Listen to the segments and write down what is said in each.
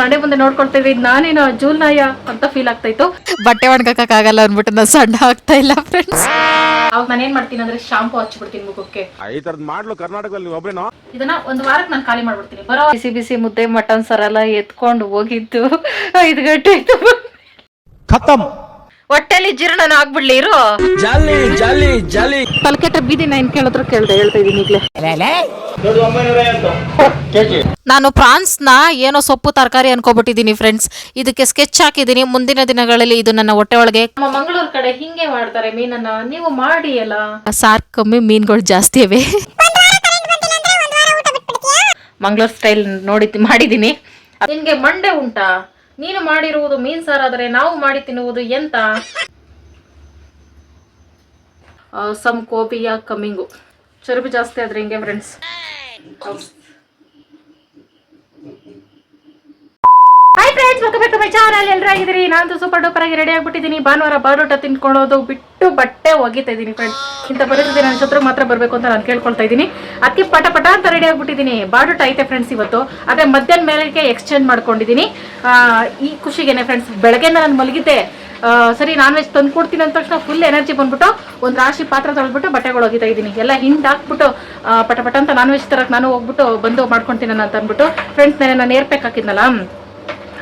Sunday ಮುಂದೆ ನೋಡ್ಕೊಳ್ತೇವೆ ನಾನೇನೋ ಜೂಲ್ನಾಯ ಅಂತ ಫೀಲ್ ಆಗ್ತಾಯಿತ್ತು. ಬಟ್ಟೆ ಒಣಗಕ್ಕ ಆಗಲ್ಲ ಅಂದ್ಬಿಟ್ಟು ನಾನು ಸಣ್ಣ ಆಗ್ತಾ ಇಲ್ಲ ಫ್ರೆಂಡ್ಸ್ ಅವಾಗ ನಾನು ಏನ್ ಮಾಡ್ತೀನಿ ಅಂದ್ರೆ ಶಾಂಪು ಹಚ್ಚಿಬಿಡ್ತೀನಿ ಮುಖಕ್ಕೆ. ತರದ್ ಮಾಡ್ಲು ಕರ್ನಾಟಕದಲ್ಲಿ ನೀವು ಇದನ್ನ ಒಂದ್ ವಾರಕ್ಕೆ ನಾನು ಖಾಲಿ ಮಾಡ್ಬಿಡ್ತೀನಿ. ಬರೋ ಬಿಸಿ ಬಿಸಿ ಮುದ್ದೆ ಮಟನ್ ಸರ್ ಎಲ್ಲ ಎತ್ಕೊಂಡು ಹೋಗಿದ್ದು. ಐದು ಗಂಟೆ ಆಯ್ತು. ಖತಮ್. ಹೊಟ್ಟೆಲಿ ಜೀರ್ಣನ ಆಗ್ಬಿಡ್ಲಿ ಇರು. ಜಾಲಿ ಜಾಲಿ ಜಾಲಿ. ತಲಕೆಟ್ಟ ಬೀದಿ ನಾ ಏನ್ ಕೇಳಿದ್ರು ಕೇಳ್ದೆ ಹೇಳ್ತಾ ಇದೀನಿ ನಾನು ಫ್ರಾನ್ಸ್ನ ಏನೋ ಸೊಪ್ಪು ತರಕಾರಿ ಅನ್ಕೋಬಿಟ್ಟಿದ್ದೀನಿ ಫ್ರೆಂಡ್ಸ್. ಇದಕ್ಕೆ ಸ್ಕೆಚ್ ಹಾಕಿದೀನಿ ಮುಂದಿನ ದಿನಗಳಲ್ಲಿ ಇದು ನನ್ನ ಹೊಟ್ಟೆ ಒಳಗೆ. ನಮ್ಮ ಕಡೆ ಹಿಂಗೆ ಮಾಡ್ತಾರೆ ಮೀನನ್ನ. ನೀವು ಮಾಡಿ ಅಲ್ಲ. ಸಾರ್ ಕಮ್ಮಿ ಮೀನ್ಗಳು ಜಾಸ್ತಿ ಇವೆ. ಮಂಗ್ಳೂರ್ ಸ್ಟೈಲ್ ನೋಡಿ ಮಾಡಿದೀನಿ ನಿನ್ಗೆ ಮಂಡೆ ಉಂಟಾ? ನೀನು ಮಾಡಿರುವುದು ಮೀನ್ ಸಾರಾದರೆ ನಾವು ಮಾಡಿ ತಿನ್ನುವುದು ಎಂತ? ಸಮ್ ಕೋಪಿಯ ಕಮ್ಮಿಂಗು ಚರ್ಬಿ ಜಾಸ್ತಿ ಆದ್ರೆ ಹಿಂಗೆ friends hi friends welcome back to my channel ಎಲ್ಲರೂ ಆಗಿದ್ದೀರಿ ನಾನು ಸೂಪರ್ ಡೂಪರ್ ಆಗಿ ರೆಡಿ ಆಗಿಬಿಟ್ಟಿದ್ದೀನಿ. ಭಾನುವಾರ ಬಾರೋಟ ತಿನ್ಕೊಳ್ಳೋದು ಬಿಟ್ಟು ಬಟ್ಟೆ ಒಗಿತಾ ಇದ್ದೀನಿ ಫ್ರೆಂಡ್ಸ್ ಇಂಥ ಪರಿಸ್ಥಿತಿ ನನ್ನ ಶತ್ರು ಮಾತ್ರ ಬರಬೇಕು ಅಂತ ನಾನು ಕೇಳ್ಕೊಳ್ತಾ ಇದ್ದೀನಿ. ಅದಕ್ಕೆ ಪಟ ಪಟ ಅಂತ ರೆಡಿ ಆಗಿಬಿಟ್ಟಿದ್ದೀನಿ. ಬಾರೋಟ ಐತೆ ಫ್ರೆಂಡ್ಸ್ ಇವತ್ತು. ಅದೇ ಮಧ್ಯಾಹ್ನ ಮೇಲೆಗೆ ಎಕ್ಸ್ಚೇಂಜ್ ಮಾಡ್ಕೊಂಡಿದ್ದೀನಿ. ಈ ಖುಷಿಗೇನೆ ಫ್ರೆಂಡ್ಸ್ ಬೆಳಗ್ಗೆ ನಾನು ಮಲಗಿದ್ದೆ. ಸರಿ ನಾನ್ ವೆಜ್ ತಂದು ಕೊಡ್ತೀನಿ ಅಂದ ತಕ್ಷಣ ಫುಲ್ ಎನರ್ಜಿ ಬಂದ್ಬಿಟ್ಟು ಒಂದು ರಾಶಿ ಪಾತ್ರ ತೊಳೆದ್ಬಿಟ್ಟು ಬಟ್ಟೆಗಳು ಒಗಿತಾ ಇದ್ದೀನಿ. ಎಲ್ಲ ಹಿಂಡ್ ಹಾಕ್ಬಿಟ್ಟು ಪಟ ಪಟ ಅಂತ ನಾನ್ ವೆಜ್ ತರಕ್ಕೆ ನಾನು ಹೋಗ್ಬಿಟ್ಟು ಬಂದು ಮಾಡ್ಕೊಂತೀನಿ ಅಂತ ಅಂದ್ಬಿಟ್ಟು ಫ್ರೆಂಡ್ಸ್ ನಾನು ನಾನು ಏರ್ಪೇಕ್ ಹಾಕಿದ್ನಲ್ಲ.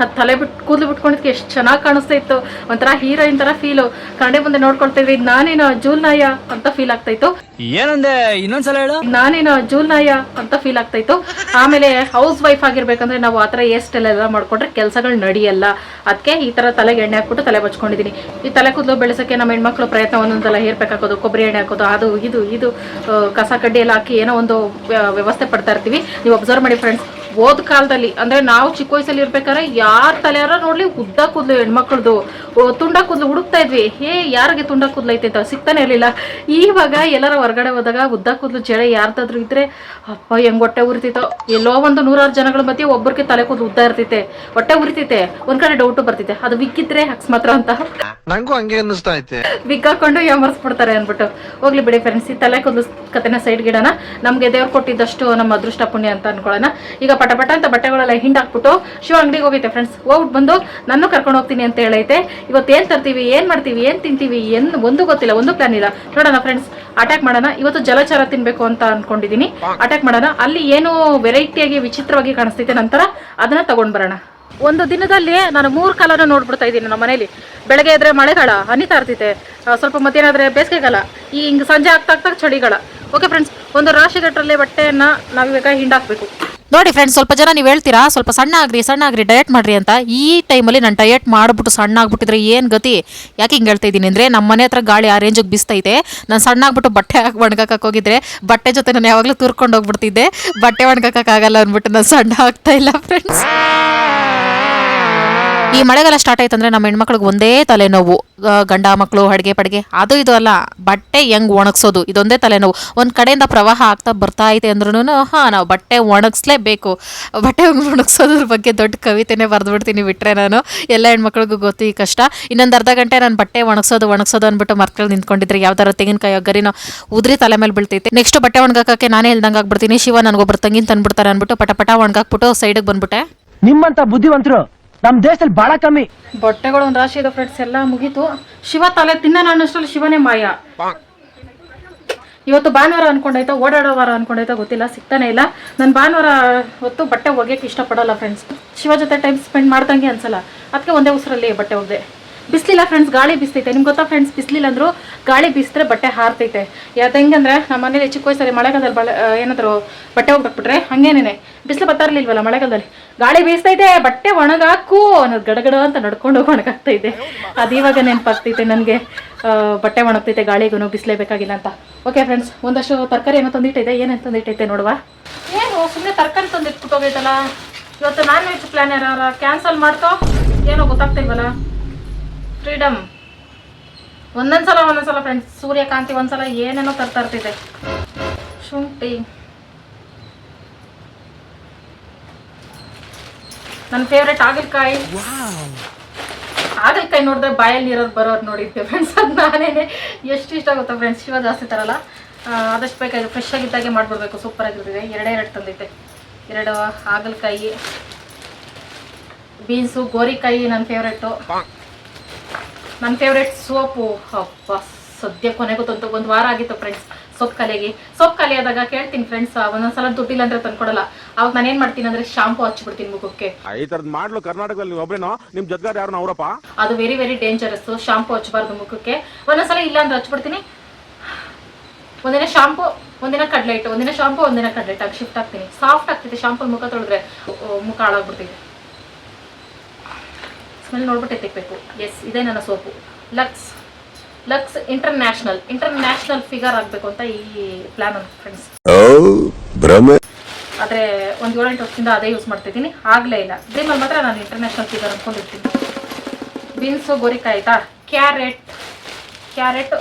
ಅದು ತಲೆ ಬಿಟ್ಟು ಕೂದಲು ಬಿಟ್ಕೊಂಡಿದ್ಕೆ ಎಷ್ಟು ಚೆನ್ನಾಗಿ ಕಾಣಿಸ್ತಾ ಇತ್ತು. ಒಂಥರ ಹೀರೋಯಿನ್ ತರ ಫೀಲು ಕನ್ನಡ ಮುಂದೆ ನೋಡ್ಕೊಳ್ತಿದ್ವಿ ನಾನೇನೋ ಜೂಲ್ ನಾಯ ಅಂತ ಫೀಲ್ ಆಗ್ತಾ ಇತ್ತು. ಏನಂದೆ? ಇನ್ನೊಂದ್ಸಲ ಹೇಳು. ನಾನೇನೋ ಜೂಲ್ ನಾಯ ಅಂತ ಫೀಲ್ ಆಗ್ತಾ ಇತ್ತು. ಆಮೇಲೆ ಹೌಸ್ ವೈಫ್ ಆಗಿರ್ಬೇಕಂದ್ರೆ ನಾವು ಆತರ ಥರ ಸ್ಟೈಲ್ ಎಲ್ಲ ಮಾಡ್ಕೊಂಡ್ರೆ ಕೆಲಸಗಳು ನಡೆಯಲ್ಲ. ಅದಕ್ಕೆ ಈ ತರ ತಲೆಗೆ ಎಣ್ಣೆ ಹಾಕ್ಬಿಟ್ಟು ತಲೆ ಬಚ್ಕೊಂಡಿದ್ದೀನಿ. ಈ ತಲೆ ಕೂದಲು ಬೆಳೆಸೋಕ್ಕೆ ನಮ್ಮ ಹೆಣ್ಮಕ್ಳು ಪ್ರಯತ್ನ ಒಂದೊಂದಲ್ಲ ಹೇರ್ ಪ್ಯಾಕ್ ಹಾಕೋದು ಕೊಬ್ಬರಿ ಎಣ್ಣೆ ಹಾಕೋದು ಅದು ಇದು ಇದು ಕಸ ಕಡ್ಡಿ ಎಲ್ಲ ಹಾಕಿ ಏನೋ ಒಂದು ವ್ಯವಸ್ಥೆ ಪಡ್ತಾ ಇರ್ತೀವಿ. ನೀವು ಅಬ್ಸರ್ವ್ ಮಾಡಿ ಫ್ರೆಂಡ್ಸ್ ಓದ್ ಕಾಲದಲ್ಲಿ ಅಂದ್ರೆ ನಾವು ಚಿಕ್ಕ ವಯಸ್ಸಲ್ಲಿ ಇರ್ಬೇಕಾದ್ರೆ ಯಾರ ತಲೆಯಾರ ನೋಡ್ಲಿ ಉದ್ದ ಕೂದಲು ಹೆಣ್ಮಕ್ಳದು. ತುಂಡ ಕೂದಲು ಹುಡುಕ್ತಾ ಇದ್ವಿ. ಏ ಯಾರಿಗೆ ತುಂಡ ಕೂದಲು ಐತೆ ಅಂತ ಸಿಗ್ತಾನೆ ಇರಲಿಲ್ಲ. ಈವಾಗ ಎಲ್ಲರ ಹೊರಗಡೆ ಹೋದಾಗ ಉದ್ದ ಕೂದಲು ಜಡೆ ಯಾರ್ದಾದ್ರೂ ಇದ್ರೆ ಅಪ್ಪ ಹೆಂಗ್ ಹೊಟ್ಟೆ ಉರಿತಿತ್ತೋ. ಎಲ್ಲೋ ಒಂದು ನೂರಾರು ಜನಗಳ ಮಧ್ಯೆ ಒಬ್ಬರಿಗೆ ತಲೆ ಕೂದಲು ಉದ್ದ ಇರ್ತೈತೆ ಹೊಟ್ಟೆ ಉರಿತೈತೆ ಒಂದ್ ಕಡೆ ಡೌಟ್ ಬರ್ತೈತೆ ಅದು ವಿಕ್ಕಿದ್ರೆ ಹಕ್ಸ್ ಮಾತ್ರ ಅಂತ. ನಂಗೂ ಹಂಗೆ ಅನ್ನಿಸ್ತಾ ಐತೆ. ವಿಗ್ ಹಾಕೊಂಡು ಯಾಮರ್ಸ್ಬಿಡ್ತಾರೆ ಅಂದ್ಬಿಟ್ಟು. ಹೋಗ್ಲಿ ಬಿಡಿ ಫ್ರೆಂಡ್ಸ್ ಈ ತಲೆ ಕೂದಲು ಕತೆನ ಸೈಡ್ ಗಿಡನ ನಮ್ಗೆ ದೇವ್ರು ಕೊಟ್ಟಿದ್ದಷ್ಟು ನಮ್ಮ ಅದೃಷ್ಟ ಪುಣ್ಯ ಅಂತ ಅನ್ಕೊಳ್ಳೋಣ. ಈಗ ಪಟ ಪಟ ಅಂತ ಬಟ್ಟೆಗಳೆಲ್ಲ ಹಿಂಡ್ ಹಾಕ್ಬಿಟ್ಟು ಶಿವ ಅಂಗಡಿಗೆ ಹೋಗೈತೆ ಫ್ರೆಂಡ್ಸ್ ಹೋಗ್ಬಿಟ್ಟು ಬಂದು ನಾನು ಕರ್ಕೊಂಡು ಹೋಗ್ತೀನಿ ಅಂತ ಹೇಳೈತೆ. ಇವತ್ತು ಏನು ತರ್ತೀವಿ, ಏನು ಮಾಡ್ತೀವಿ, ಏನು ತಿಂತೀವಿ, ಏನು ಒಂದು ಗೊತ್ತಿಲ್ಲ, ಒಂದು ಪ್ಲಾನ್ ಇಲ್ಲ. ನೋಡೋಣ ಫ್ರೆಂಡ್ಸ್ ಅಟ್ಯಾಕ್ ಮಾಡೋಣ. ಇವತ್ತು ಜಲಚಾರ ತಿನ್ನಬೇಕು ಅಂತ ಅಂದ್ಕೊಂಡಿದ್ದೀನಿ ಅಟ್ಯಾಕ್ ಮಾಡೋಣ. ಅಲ್ಲಿ ಏನು ವೆರೈಟಿಯಾಗಿ ವಿಚಿತ್ರವಾಗಿ ಕಾಣಿಸ್ತೈತೆ ನಂತರ ಅದನ್ನ ತಗೊಂಡ್ ಬರೋಣ ಒಂದು ದಿನದಲ್ಲಿ ನಾನು ಮೂರು ಕಾಲನ ನೋಡ್ಬಿಡ್ತಾ ಇದ್ದೀನಿ ನಮ್ಮ ಮನೇಲಿ. ಬೆಳಗ್ಗೆ ಇದ್ರೆ ಮಳೆಗಾಲ, ಹನಿ ಇರ್ತೈತೆ ಸ್ವಲ್ಪ ಮಧ್ಯಾಹ್ನ ಆದ್ರೆ ಬೇಸಿಗೆಗಾಲ ಈ ಹಿಂಗೆ ಸಂಜೆ ಆಗ್ತಾ ಆಗ್ತಾ ಚಳಿಗಾಲ. ಓಕೆ ಫ್ರೆಂಡ್ಸ್ ಒಂದು ರಾಶಿ ಗಟ್ಟರಲ್ಲಿ ನಾವು ನಾವಿವಾಗ ಹಿಂಡಾಕ್ಬೇಕು. ನೋಡಿ ಫ್ರೆಂಡ್ಸ್ ಸ್ವಲ್ಪ ಜನ ನೀವು ಹೇಳ್ತೀರಾ? ಸ್ವಲ್ಪ ಸಣ್ಣ ಆಗ್ರಿ ಸಣ್ಣ ಆಗ್ರಿ ಡಯಟ್ ಮಾಡ್ರಿ ಅಂತ. ಈ ಟೈಮಲ್ಲಿ ನಾನು ಡಯಟ್ ಮಾಡಿಬಿಟ್ಟು ಸಣ್ಣ ಆಗ್ಬಿಟ್ಟಿದ್ರೆ ಏನು ಗತಿ? ಯಾಕೆ ಹಿಂಗೆ ಹೇಳ್ತಾ ಇದ್ದೀನಿ ಅಂದರೆ ನಮ್ಮ ಮನೆ ಹತ್ರ ಗಾಳಿ ಆ ರೇಂಜಿಗೆ ಬಿಸ್ತೈತೆ. ನಾನು ಸಣ್ಣ ಆಗ್ಬಿಟ್ಟು ಬಟ್ಟೆ ಹಾಕಿ ಒಣಗಕ್ಕೆ ಹೋಗಿದ್ರೆ, ಬಟ್ಟೆ ಜೊತೆ ನಾನು ಯಾವಾಗಲೂ ತುರ್ಕೊಂಡು ಹೋಗ್ಬಿಡ್ತಿದ್ದೆ. ಬಟ್ಟೆ ಒಣಗಕ್ಕಾಗಲ್ಲ ಅಂದ್ಬಿಟ್ಟು ನಾನು ಸಣ್ಣ ಆಗ್ತಾ ಇಲ್ಲ ಫ್ರೆಂಡ್ಸ್ ಈ ಮಳೆಗಾಲ ಸ್ಟಾರ್ಟ್ ಆಯ್ತಂದ್ರೆ ನಮ್ಮ ಹೆಣ್ಮಕ್ಳಿಗೆ ಒಂದೇ ತಲೆನೋವು. ಗಂಡ ಮಕ್ಕಳು ಅಡುಗೆ ಪಡಿಗೆ, ಅದು ಇದು ಅಲ್ಲ, ಬಟ್ಟೆ ಹೆಂಗ್ ಒಣಗಿಸೋದು, ಇದೊಂದೇ ತಲೆನೋವು. ಒಂದು ಕಡೆಯಿಂದ ಪ್ರವಾಹ ಆಗ್ತಾ ಬರ್ತಾ ಐತೆ ಅಂದ್ರೂ ಹಾಂ, ನಾವು ಬಟ್ಟೆ ಒಣಗಿಸ್ಲೇಬೇಕು. ಬಟ್ಟೆ ಒಣಗಿಸೋದ್ರ ಬಗ್ಗೆ ದೊಡ್ಡ ಕವಿತೆನೇ ಬರೆದ್ಬಿಡ್ತೀನಿ ಬಿಟ್ರೆ ನಾನು. ಎಲ್ಲ ಹೆಣ್ಮಕ್ಳಿಗೂ ಗೊತ್ತು ಈ ಕಷ್ಟ. ಇನ್ನೊಂದು ಅರ್ಧ ಗಂಟೆ ನಾನು ಬಟ್ಟೆ ಒಣಗಿಸೋದು ಒಣಗಿಸೋದು ಅಂದ್ಬಿಟ್ಟು ಮರ್ಕೊಂಡು ನಿಂತ್ಕೊಂಡಿದ್ರೆ. ಯಾವ್ದಾರ ತೆಂಗಿನಕಾಯಿ ಗರಿನೋ ಉದ್ರಿ ತಲೆ ಮೇಲೆ ಬೀಳ್ತೈತೆ. ನೆಕ್ಸ್ಟ್ ಬಟ್ಟೆ ಒಣಗಾಕಕ್ಕೆ ನಾನೇ ಇಲ್ದಂಗೆ ಆಗ್ಬಿಡ್ತೀನಿ. ಶಿವ ನನಗೊಬ್ಬರು ತಂಗಿನ ತಂದ್ಬಿಡ್ತಾರೆ ಅಂದ್ಬಿಟ್ಟು ಪಟ ಪಟ ಒಣಗಾಕ್ಬಿಟ್ಟು ಸೈಡಿಗೆ ಬಂದ್ಬಿಟ್ಟೆ. ನಿಮ್ಮಂತ ಬುದ್ಧಿವಂತರು ನಮ್ ದೇಶದಲ್ಲಿ ಬಹಳ ಕಮ್ಮಿ. ಬಟ್ಟೆಗಳು ಒಂದ್ ರಾಶಿ ಇದೆ ಫ್ರೆಂಡ್ಸ್ ಎಲ್ಲ ಮುಗೀತು. ಶಿವ ತಲೆ ತಿನ್ನ ಅನ್ನೋಷ್ಟರಲ್ಲಿ ಶಿವನೇ ಮಾಯ. ಇವತ್ತು ಭಾನುವಾರ ಅನ್ಕೊಂಡೈತಾ ಓಡಾಡೋ ವಾರ ಗೊತ್ತಿಲ್ಲ, ಸಿಗ್ತಾನೆ ಇಲ್ಲ. ನಾನು ಭಾನುವಾರ ಹೊತ್ತು ಬಟ್ಟೆ ಒಗೆಯಕ್ಕೆ ಇಷ್ಟಪಡಲ್ಲ ಫ್ರೆಂಡ್ಸ್ ಶಿವ ಜೊತೆ ಟೈಮ್ ಸ್ಪೆಂಡ್ ಮಾಡ್ದಂಗೆ ಅನ್ಸಲ್ಲ. ಅದಕ್ಕೆ ಒಂದೇ ಉಸಿರಲ್ಲಿ ಬಟ್ಟೆ ಒಗ್ದೆ. ಬಿಸ್ಲಿಲ್ಲ ಫ್ರೆಂಡ್ಸ್ ಗಾಳಿ ಬಿಸ್ತೈತೆ. ನಿಮ್ಗೆ ಗೊತ್ತಾ ಫ್ರೆಂಡ್ಸ್ ಬಿಸ್ಲಿಲ್ಲ ಅಂದ್ರು ಗಾಳಿ ಬೀಸಿದ್ರೆ ಬಟ್ಟೆ ಹಾರ್ತೈತೆ. ಯಾವ್ದು ಹೆಂಗಂದ್ರೆ ನಮ್ಮ ಮನೇಲಿ ಚಿಕ್ಕ ವಯಸ್ಸಲ್ಲಿ ಮಳೆಗಾಲದಲ್ಲಿ ಬಳೆ ಏನಾದರೂ ಬಟ್ಟೆ ಹೋಗ್ಬಿಟ್ಬಿಟ್ರೆ ಹಂಗೇನೇ ಬಿಸಿಲು ಬರ್ತಾ ಇರ್ಲಿಲ್ವಲ್ಲ ಮಳೆಗಾಲದಲ್ಲಿ? ಗಾಳಿ ಬೀಸ್ತೈತೆ, ಬಟ್ಟೆ ಒಣಗಾಕು ಅನ್ನೋದು ಗಡಗಡ ಅಂತ ನಡ್ಕೊಂಡು ಹೋಗಿ ಒಣಗಾಗ್ತಾ ಇದೆ ಅದು ಇವಾಗ ನೆನಪಾಗ್ತೈತೆ ನನಗೆ. ಬಟ್ಟೆ ಒಣಗ್ತೈತೆ ಗಾಳಿಗೂ ಬಿಸಿಲೇ ಬೇಕಾಗಿಲ್ಲ ಅಂತ. ಓಕೆ ಫ್ರೆಂಡ್ಸ್ ಒಂದಷ್ಟು ತರಕಾರಿ ಏನೋ ತಂದಿಟ್ಟೈತೆ. ಏನೇನು ತಂದಿಟ್ಟೈತೆ ನೋಡುವ. ಏನು ಸುಮ್ಮನೆ ತರಕಾರಿ ತಂದಿಟ್ಬಿಟ್ಟು ಹೋಗೈತಲ್ಲ? ಇವತ್ತು ನಾನ್ ವೆಜ್ ಪ್ಲಾನ್ ಯಾರ ಕ್ಯಾನ್ಸಲ್ ಮಾಡ್ತೋ ಏನೋ ಗೊತ್ತಾಗ್ತಿಲ್ವಲ್ಲ? ಫ್ರೀಡಮ್ ಒಂದೊಂದ್ಸಲ ಒಂದೊಂದ್ಸಲ ಫ್ರೆಂಡ್ಸ್ ಸೂರ್ಯಕಾಂತಿ ಒಂದ್ಸಲ ಏನೇನೋ ತರ್ತಾ ಇರ್ತೈತೆ ಶುಂಠಿ ನನ್ನ ಫೇವ್ರೆಟ್ ಆಗಲ್ಕಾಯಿ ಹಾಗಲಕಾಯಿ ನೋಡಿದ್ರೆ ಬಾಯಲ್ಲಿ ನೀರೋದು ಬರೋರು ನೋಡಿದ್ದೆ ಫ್ರೆಂಡ್ಸ್ ಅದು ನಾನೇನೆ ಎಷ್ಟು ಇಷ್ಟ ಆಗುತ್ತೆ ಫ್ರೆಂಡ್ಸ್ ಶಿವ ಜಾಸ್ತಿ ತರಲ್ಲ. ಆದಷ್ಟು ಬೇಕಾಗಿ ಫ್ರೆಶ್ ಆಗಿದ್ದಾಗೆ ಮಾಡ್ಬಿಡ್ಬೇಕು ಸೂಪರ್ ಆಗಿರ್ತದೆ. ಎರಡೇ ಎರಡು ತಂದಿದ್ದೆ. ಎರಡು ಹಾಗಲಕಾಯಿ ಬೀನ್ಸು ಗೋರಿಕಾಯಿ ನನ್ನ ಫೇವ್ರೆಟ್ಟು ನನ್ನ ಫೇವ್ರೇಟ್ ಸೋಪು. ಅಪ್ಪ ಸದ್ಯ ಕೊನೆಗೂ ತಂತು ಒಂದು ವಾರ ಆಗಿತ್ತು ಫ್ರೆಂಡ್ಸ್ ಸೋಪ್ ಕಲೆಗೆ. ಸೋಪ್ ಕಲಿಯಾದಾಗ ಆದಾಗ ಕೇಳ್ತೀನಿ ಫ್ರೆಂಡ್ಸ್ ಒಂದೊಂದ್ಸಲ ದುಡ್ಡಿಲ್ಲ ಅಂದ್ರೆ ತಂದ್ಕೊಡಲ್ಲ. ಅವಾಗ ನಾನು ಏನು ಮಾಡ್ತೀನಿ ಅಂದ್ರೆ ಶಾಂಪು ಹಚ್ಚಿಬಿಡ್ತೀನಿ ಮುಖಕ್ಕೆ. ಈ ತರದ್ ಮಾಡ್ಲು ಕರ್ನಾಟಕದಲ್ಲಿ ಒಬ್ಬರೇನೋ ನಿಮ್ ಜೊತೆಗಾರ ಯಾರು ಅವರಪ್ಪ? ಅದು ವೆರಿ ವೆರಿ ಡೇಂಜರಸ್ ಶಾಂಪು ಹಚ್ಚಬಾರ್ದು ಮುಖಕ್ಕೆ. ಒಂದೊಂದ್ಸಲ ಇಲ್ಲ ಅಂದ್ರೆ ಹಚ್ಬಿಡ್ತೀನಿ. ಒಂದಿನ ಶಾಂಪು ಒಂದಿನ ಕಡ್ಲೆ ಹಿಟ್ಟು ಒಂದಿನ ಶಾಂಪು ಒಂದಿನ ಕಡ್ಲೆ ಹಿಟ್ಟು ಆಗಿ ಶಿಫ್ಟ್ ಆಗ್ತೀನಿ. ಸಾಫ್ಟ್ ಆಗ್ತಿದೆ ಶಾಂಪು ಮುಖ ತೊಳೆದ್ರೆ ಮುಖ ಹಾಳಾಗ್ಬಿಡ್ತಿದೆ ಸ್ಮೆಲ್ ನೋಡ್ಬಿಟ್ಟು ಎತ್ತಿಕ್ಬೇಕು ಎಸ್ ಇದೇ ನನ್ನ soap. Lux Lux international international figure ಆಗಬೇಕು ಅಂತ ಈ ಪ್ಲಾನ್ ಫ್ರೆಂಡ್ಸ್ ಆದರೆ ಒಂದು ಏಳೆಂಟು ವರ್ಷದಿಂದ ಅದೇ ಯೂಸ್ ಮಾಡ್ತಿದ್ದೀನಿ ಆಗಲೇ ಇಲ್ಲ. ಡ್ರೀಮಲ್ಲಿ ಮಾತ್ರ ನಾನು ಇಂಟರ್ನ್ಯಾಷನಲ್ ಫಿಗರ್ ಅಂದ್ಕೊಂಡಿರ್ತೀನಿ ಬೀನ್ಸು ಗೋರಿಕಾಯಿ ಆಯಿತಾ? ಕ್ಯಾರೆಟ್ ಕ್ಯಾರೆಟ್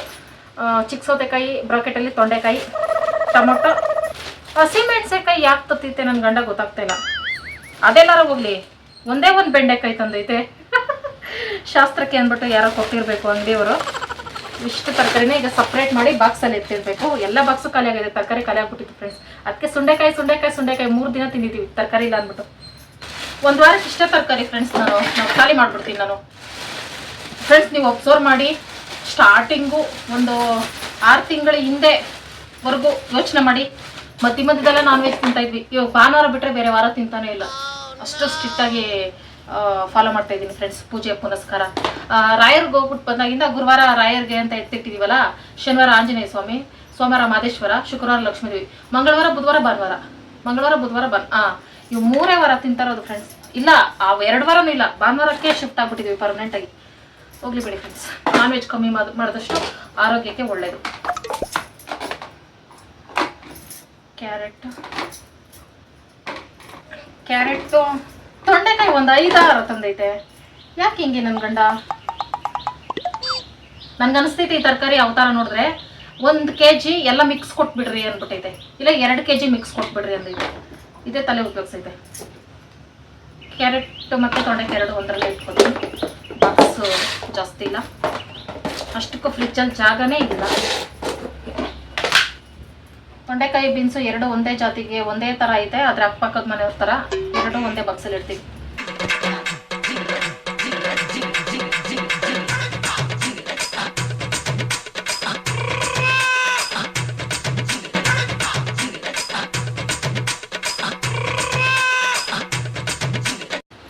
ಚಿಕ್ಕ ಸೌತೆಕಾಯಿ ಬ್ರಾಕೆಟಲ್ಲಿ ತೊಂಡೆಕಾಯಿ ಟೊಮೊಟೊ. ಹಸಿಮೆಣಸೆಕಾಯಿ ಯಾಕೆ ತತ್ತೈತೆ ನನ್ನ ಗಂಡ ಗೊತ್ತಾಗ್ತಾ ಇಲ್ಲ. ಅದೆಲ್ಲಾರ ಹೋಗಲಿ. ಒಂದೇ ಒಂದು ಬೆಂಡೆಕಾಯಿ ತಂದೈತೆ. ಶಾಸ್ತ್ರಕ್ಕೆ ಅಂದ್ಬಿಟ್ಟು ಯಾರೋ ಕೊಟ್ಟಿರಬೇಕು ಅಂಗಡಿಯವರು ಇಷ್ಟು ತರಕಾರಿನ ಈಗ ಸಪ್ರೇಟ್ ಮಾಡಿ ಬಾಕ್ಸಲ್ಲಿ ಎತ್ತಿರ್ಬೇಕು. ಎಲ್ಲ ಬಾಕ್ಸು ಖಾಲಿ ಆಗಿದೆ. ತರಕಾರಿ ಖಾಲಿ ಆಗ್ಬಿಟ್ಟಿತ್ತು ಫ್ರೆಂಡ್ಸ್ ಅದಕ್ಕೆ ಸುಂಡೆಕಾಯಿ ಸುಂಡೆಕಾಯಿ ಸುಂಡೆಕಾಯಿ ಮೂರು ದಿನ ತಿಂದಿದ್ದೀವಿ. ತರಕಾರಿ ಇಲ್ಲ ಅಂದ್ಬಿಟ್ಟು. ಒಂದು ವಾರಕ್ಕೆ ಇಷ್ಟೇ ತರಕಾರಿ ಫ್ರೆಂಡ್ಸ್ ನಾನು. ನಾವು ಖಾಲಿ ಮಾಡ್ಬಿಡ್ತೀನಿ ನಾನು. ಫ್ರೆಂಡ್ಸ್ ನೀವು ಅಬ್ಸರ್ವ್ ಮಾಡಿ. ಸ್ಟಾರ್ಟಿಂಗು ಒಂದು ಆರು ತಿಂಗಳ ಹಿಂದೆ ವರೆಗೂ ಯೋಚನೆ ಮಾಡಿ. ಮಧ್ಯ ಮಧ್ಯದಲ್ಲ ನಾನ್ ವೆಜ್ ತಿಂತಾ ಇದ್ವಿ. ಇವಾಗ ಭಾನುವಾರ ಬಿಟ್ಟರೆ ಬೇರೆ ವಾರ ತಿಂತಾನೆ ಇಲ್ಲ. ಅಷ್ಟು ಸ್ಟ್ರಿಕ್ಟಾಗಿ ಫಾಲೋ ಮಾಡ್ತಾ ಇದ್ದೀನಿ ಫ್ರೆಂಡ್ಸ್ ಪೂಜೆ ಪುನಸ್ಕಾರ. ರಾಯರ್ಗೆ ಹೋಗ್ಬಿಟ್ಟು ಬಂದಾಗಿಂದ ಗುರುವಾರ ರಾಯರ್ಗೆ ಅಂತ ಎತ್ತಿಟ್ಟಿದೀವಲ್ಲ ಶನಿವಾರ ಆಂಜನೇಯ ಸ್ವಾಮಿ, ಸೋಮವಾರ ಮಾದೇಶ್ವರ, ಶುಕ್ರವಾರ ಲಕ್ಷ್ಮೀದೇವಿ, ಮಂಗಳವಾರ, ಬುಧವಾರ, ಭಾನುವಾರ. ಮಂಗಳವಾರ, ಬುಧವಾರ ಬನ್ ಆ, ಇವು ಮೂರೇ ವಾರ ತಿಂತಾರೋದು ಫ್ರೆಂಡ್ಸ್ ಇಲ್ಲ, ಆ ಎರಡು ವಾರನೂ ಇಲ್ಲ, ಭಾನುವಾರಕ್ಕೆ ಶಿಫ್ಟ್ ಆಗ್ಬಿಟ್ಟಿದೀವಿ ಪರ್ಮನೆಂಟ್ ಆಗಿ. ಹೋಗ್ಲಿ ಬಿಡಿ ಫ್ರೆಂಡ್ಸ್ ನಾನ್ ವೆಜ್ ಕಮ್ಮಿ ಮಾಡ್- ಮಾಡಿದಷ್ಟು ಆರೋಗ್ಯಕ್ಕೆ ಒಳ್ಳೆಯದು ಕ್ಯಾರೆಟ್ ಕ್ಯಾರೆಟ್ಟು ತೊಂಡೆಕಾಯಿ ಒಂದು ಐದಾರು ತಂದೈತೆ. ಯಾಕೆ ಹಿಂಗೆ ನನ್ನ ಗಂಡ? ನನ್ಗೆ ಅನಿಸ್ತೈತೆ ಈ ತರಕಾರಿ ಅವತಾರ ನೋಡಿದ್ರೆ ಒಂದು ಕೆ ಜಿ ಎಲ್ಲ ಮಿಕ್ಸ್ ಕೊಟ್ಬಿಡ್ರಿ ಅಂದ್ಬಿಟ್ಟೈತೆ. ಇಲ್ಲ ಎರಡು ಕೆ ಜಿ ಮಿಕ್ಸ್ ಕೊಟ್ಬಿಡ್ರಿ ಅಂದೈತೆ ಇದೇ ತಲೆ ಉಪಯೋಗಿಸೈತೆ. ಕ್ಯಾರೆಟ್ ಮತ್ತು ತೊಂಡೆಕಾಯಿ ಎರಡು ಒಂದರಲ್ಲೇ ಇಟ್ಕೊತೀನಿ ಬಾಕ್ಸು ಜಾಸ್ತಿ ಇಲ್ಲ. ಅಷ್ಟಕ್ಕೂ ಫ್ರಿಜ್ಜಲ್ಲಿ ಜಾಗನೇ ಇಲ್ಲ. ತೊಂಡೆಕಾಯಿ ಬೀನ್ಸು ಎರಡು ಒಂದೇ ಜಾತಿಗೆ ಒಂದೇ ಥರ ಐತೆ. ಆದರೆ ಅಕ್ಕಪಕ್ಕದ ಮನೆಯವ್ರ ಥರ ಎರಡು ಒಂದೇ ಬಾಕ್ಸಲ್ಲಿ ಇಡ್ತೀವಿ.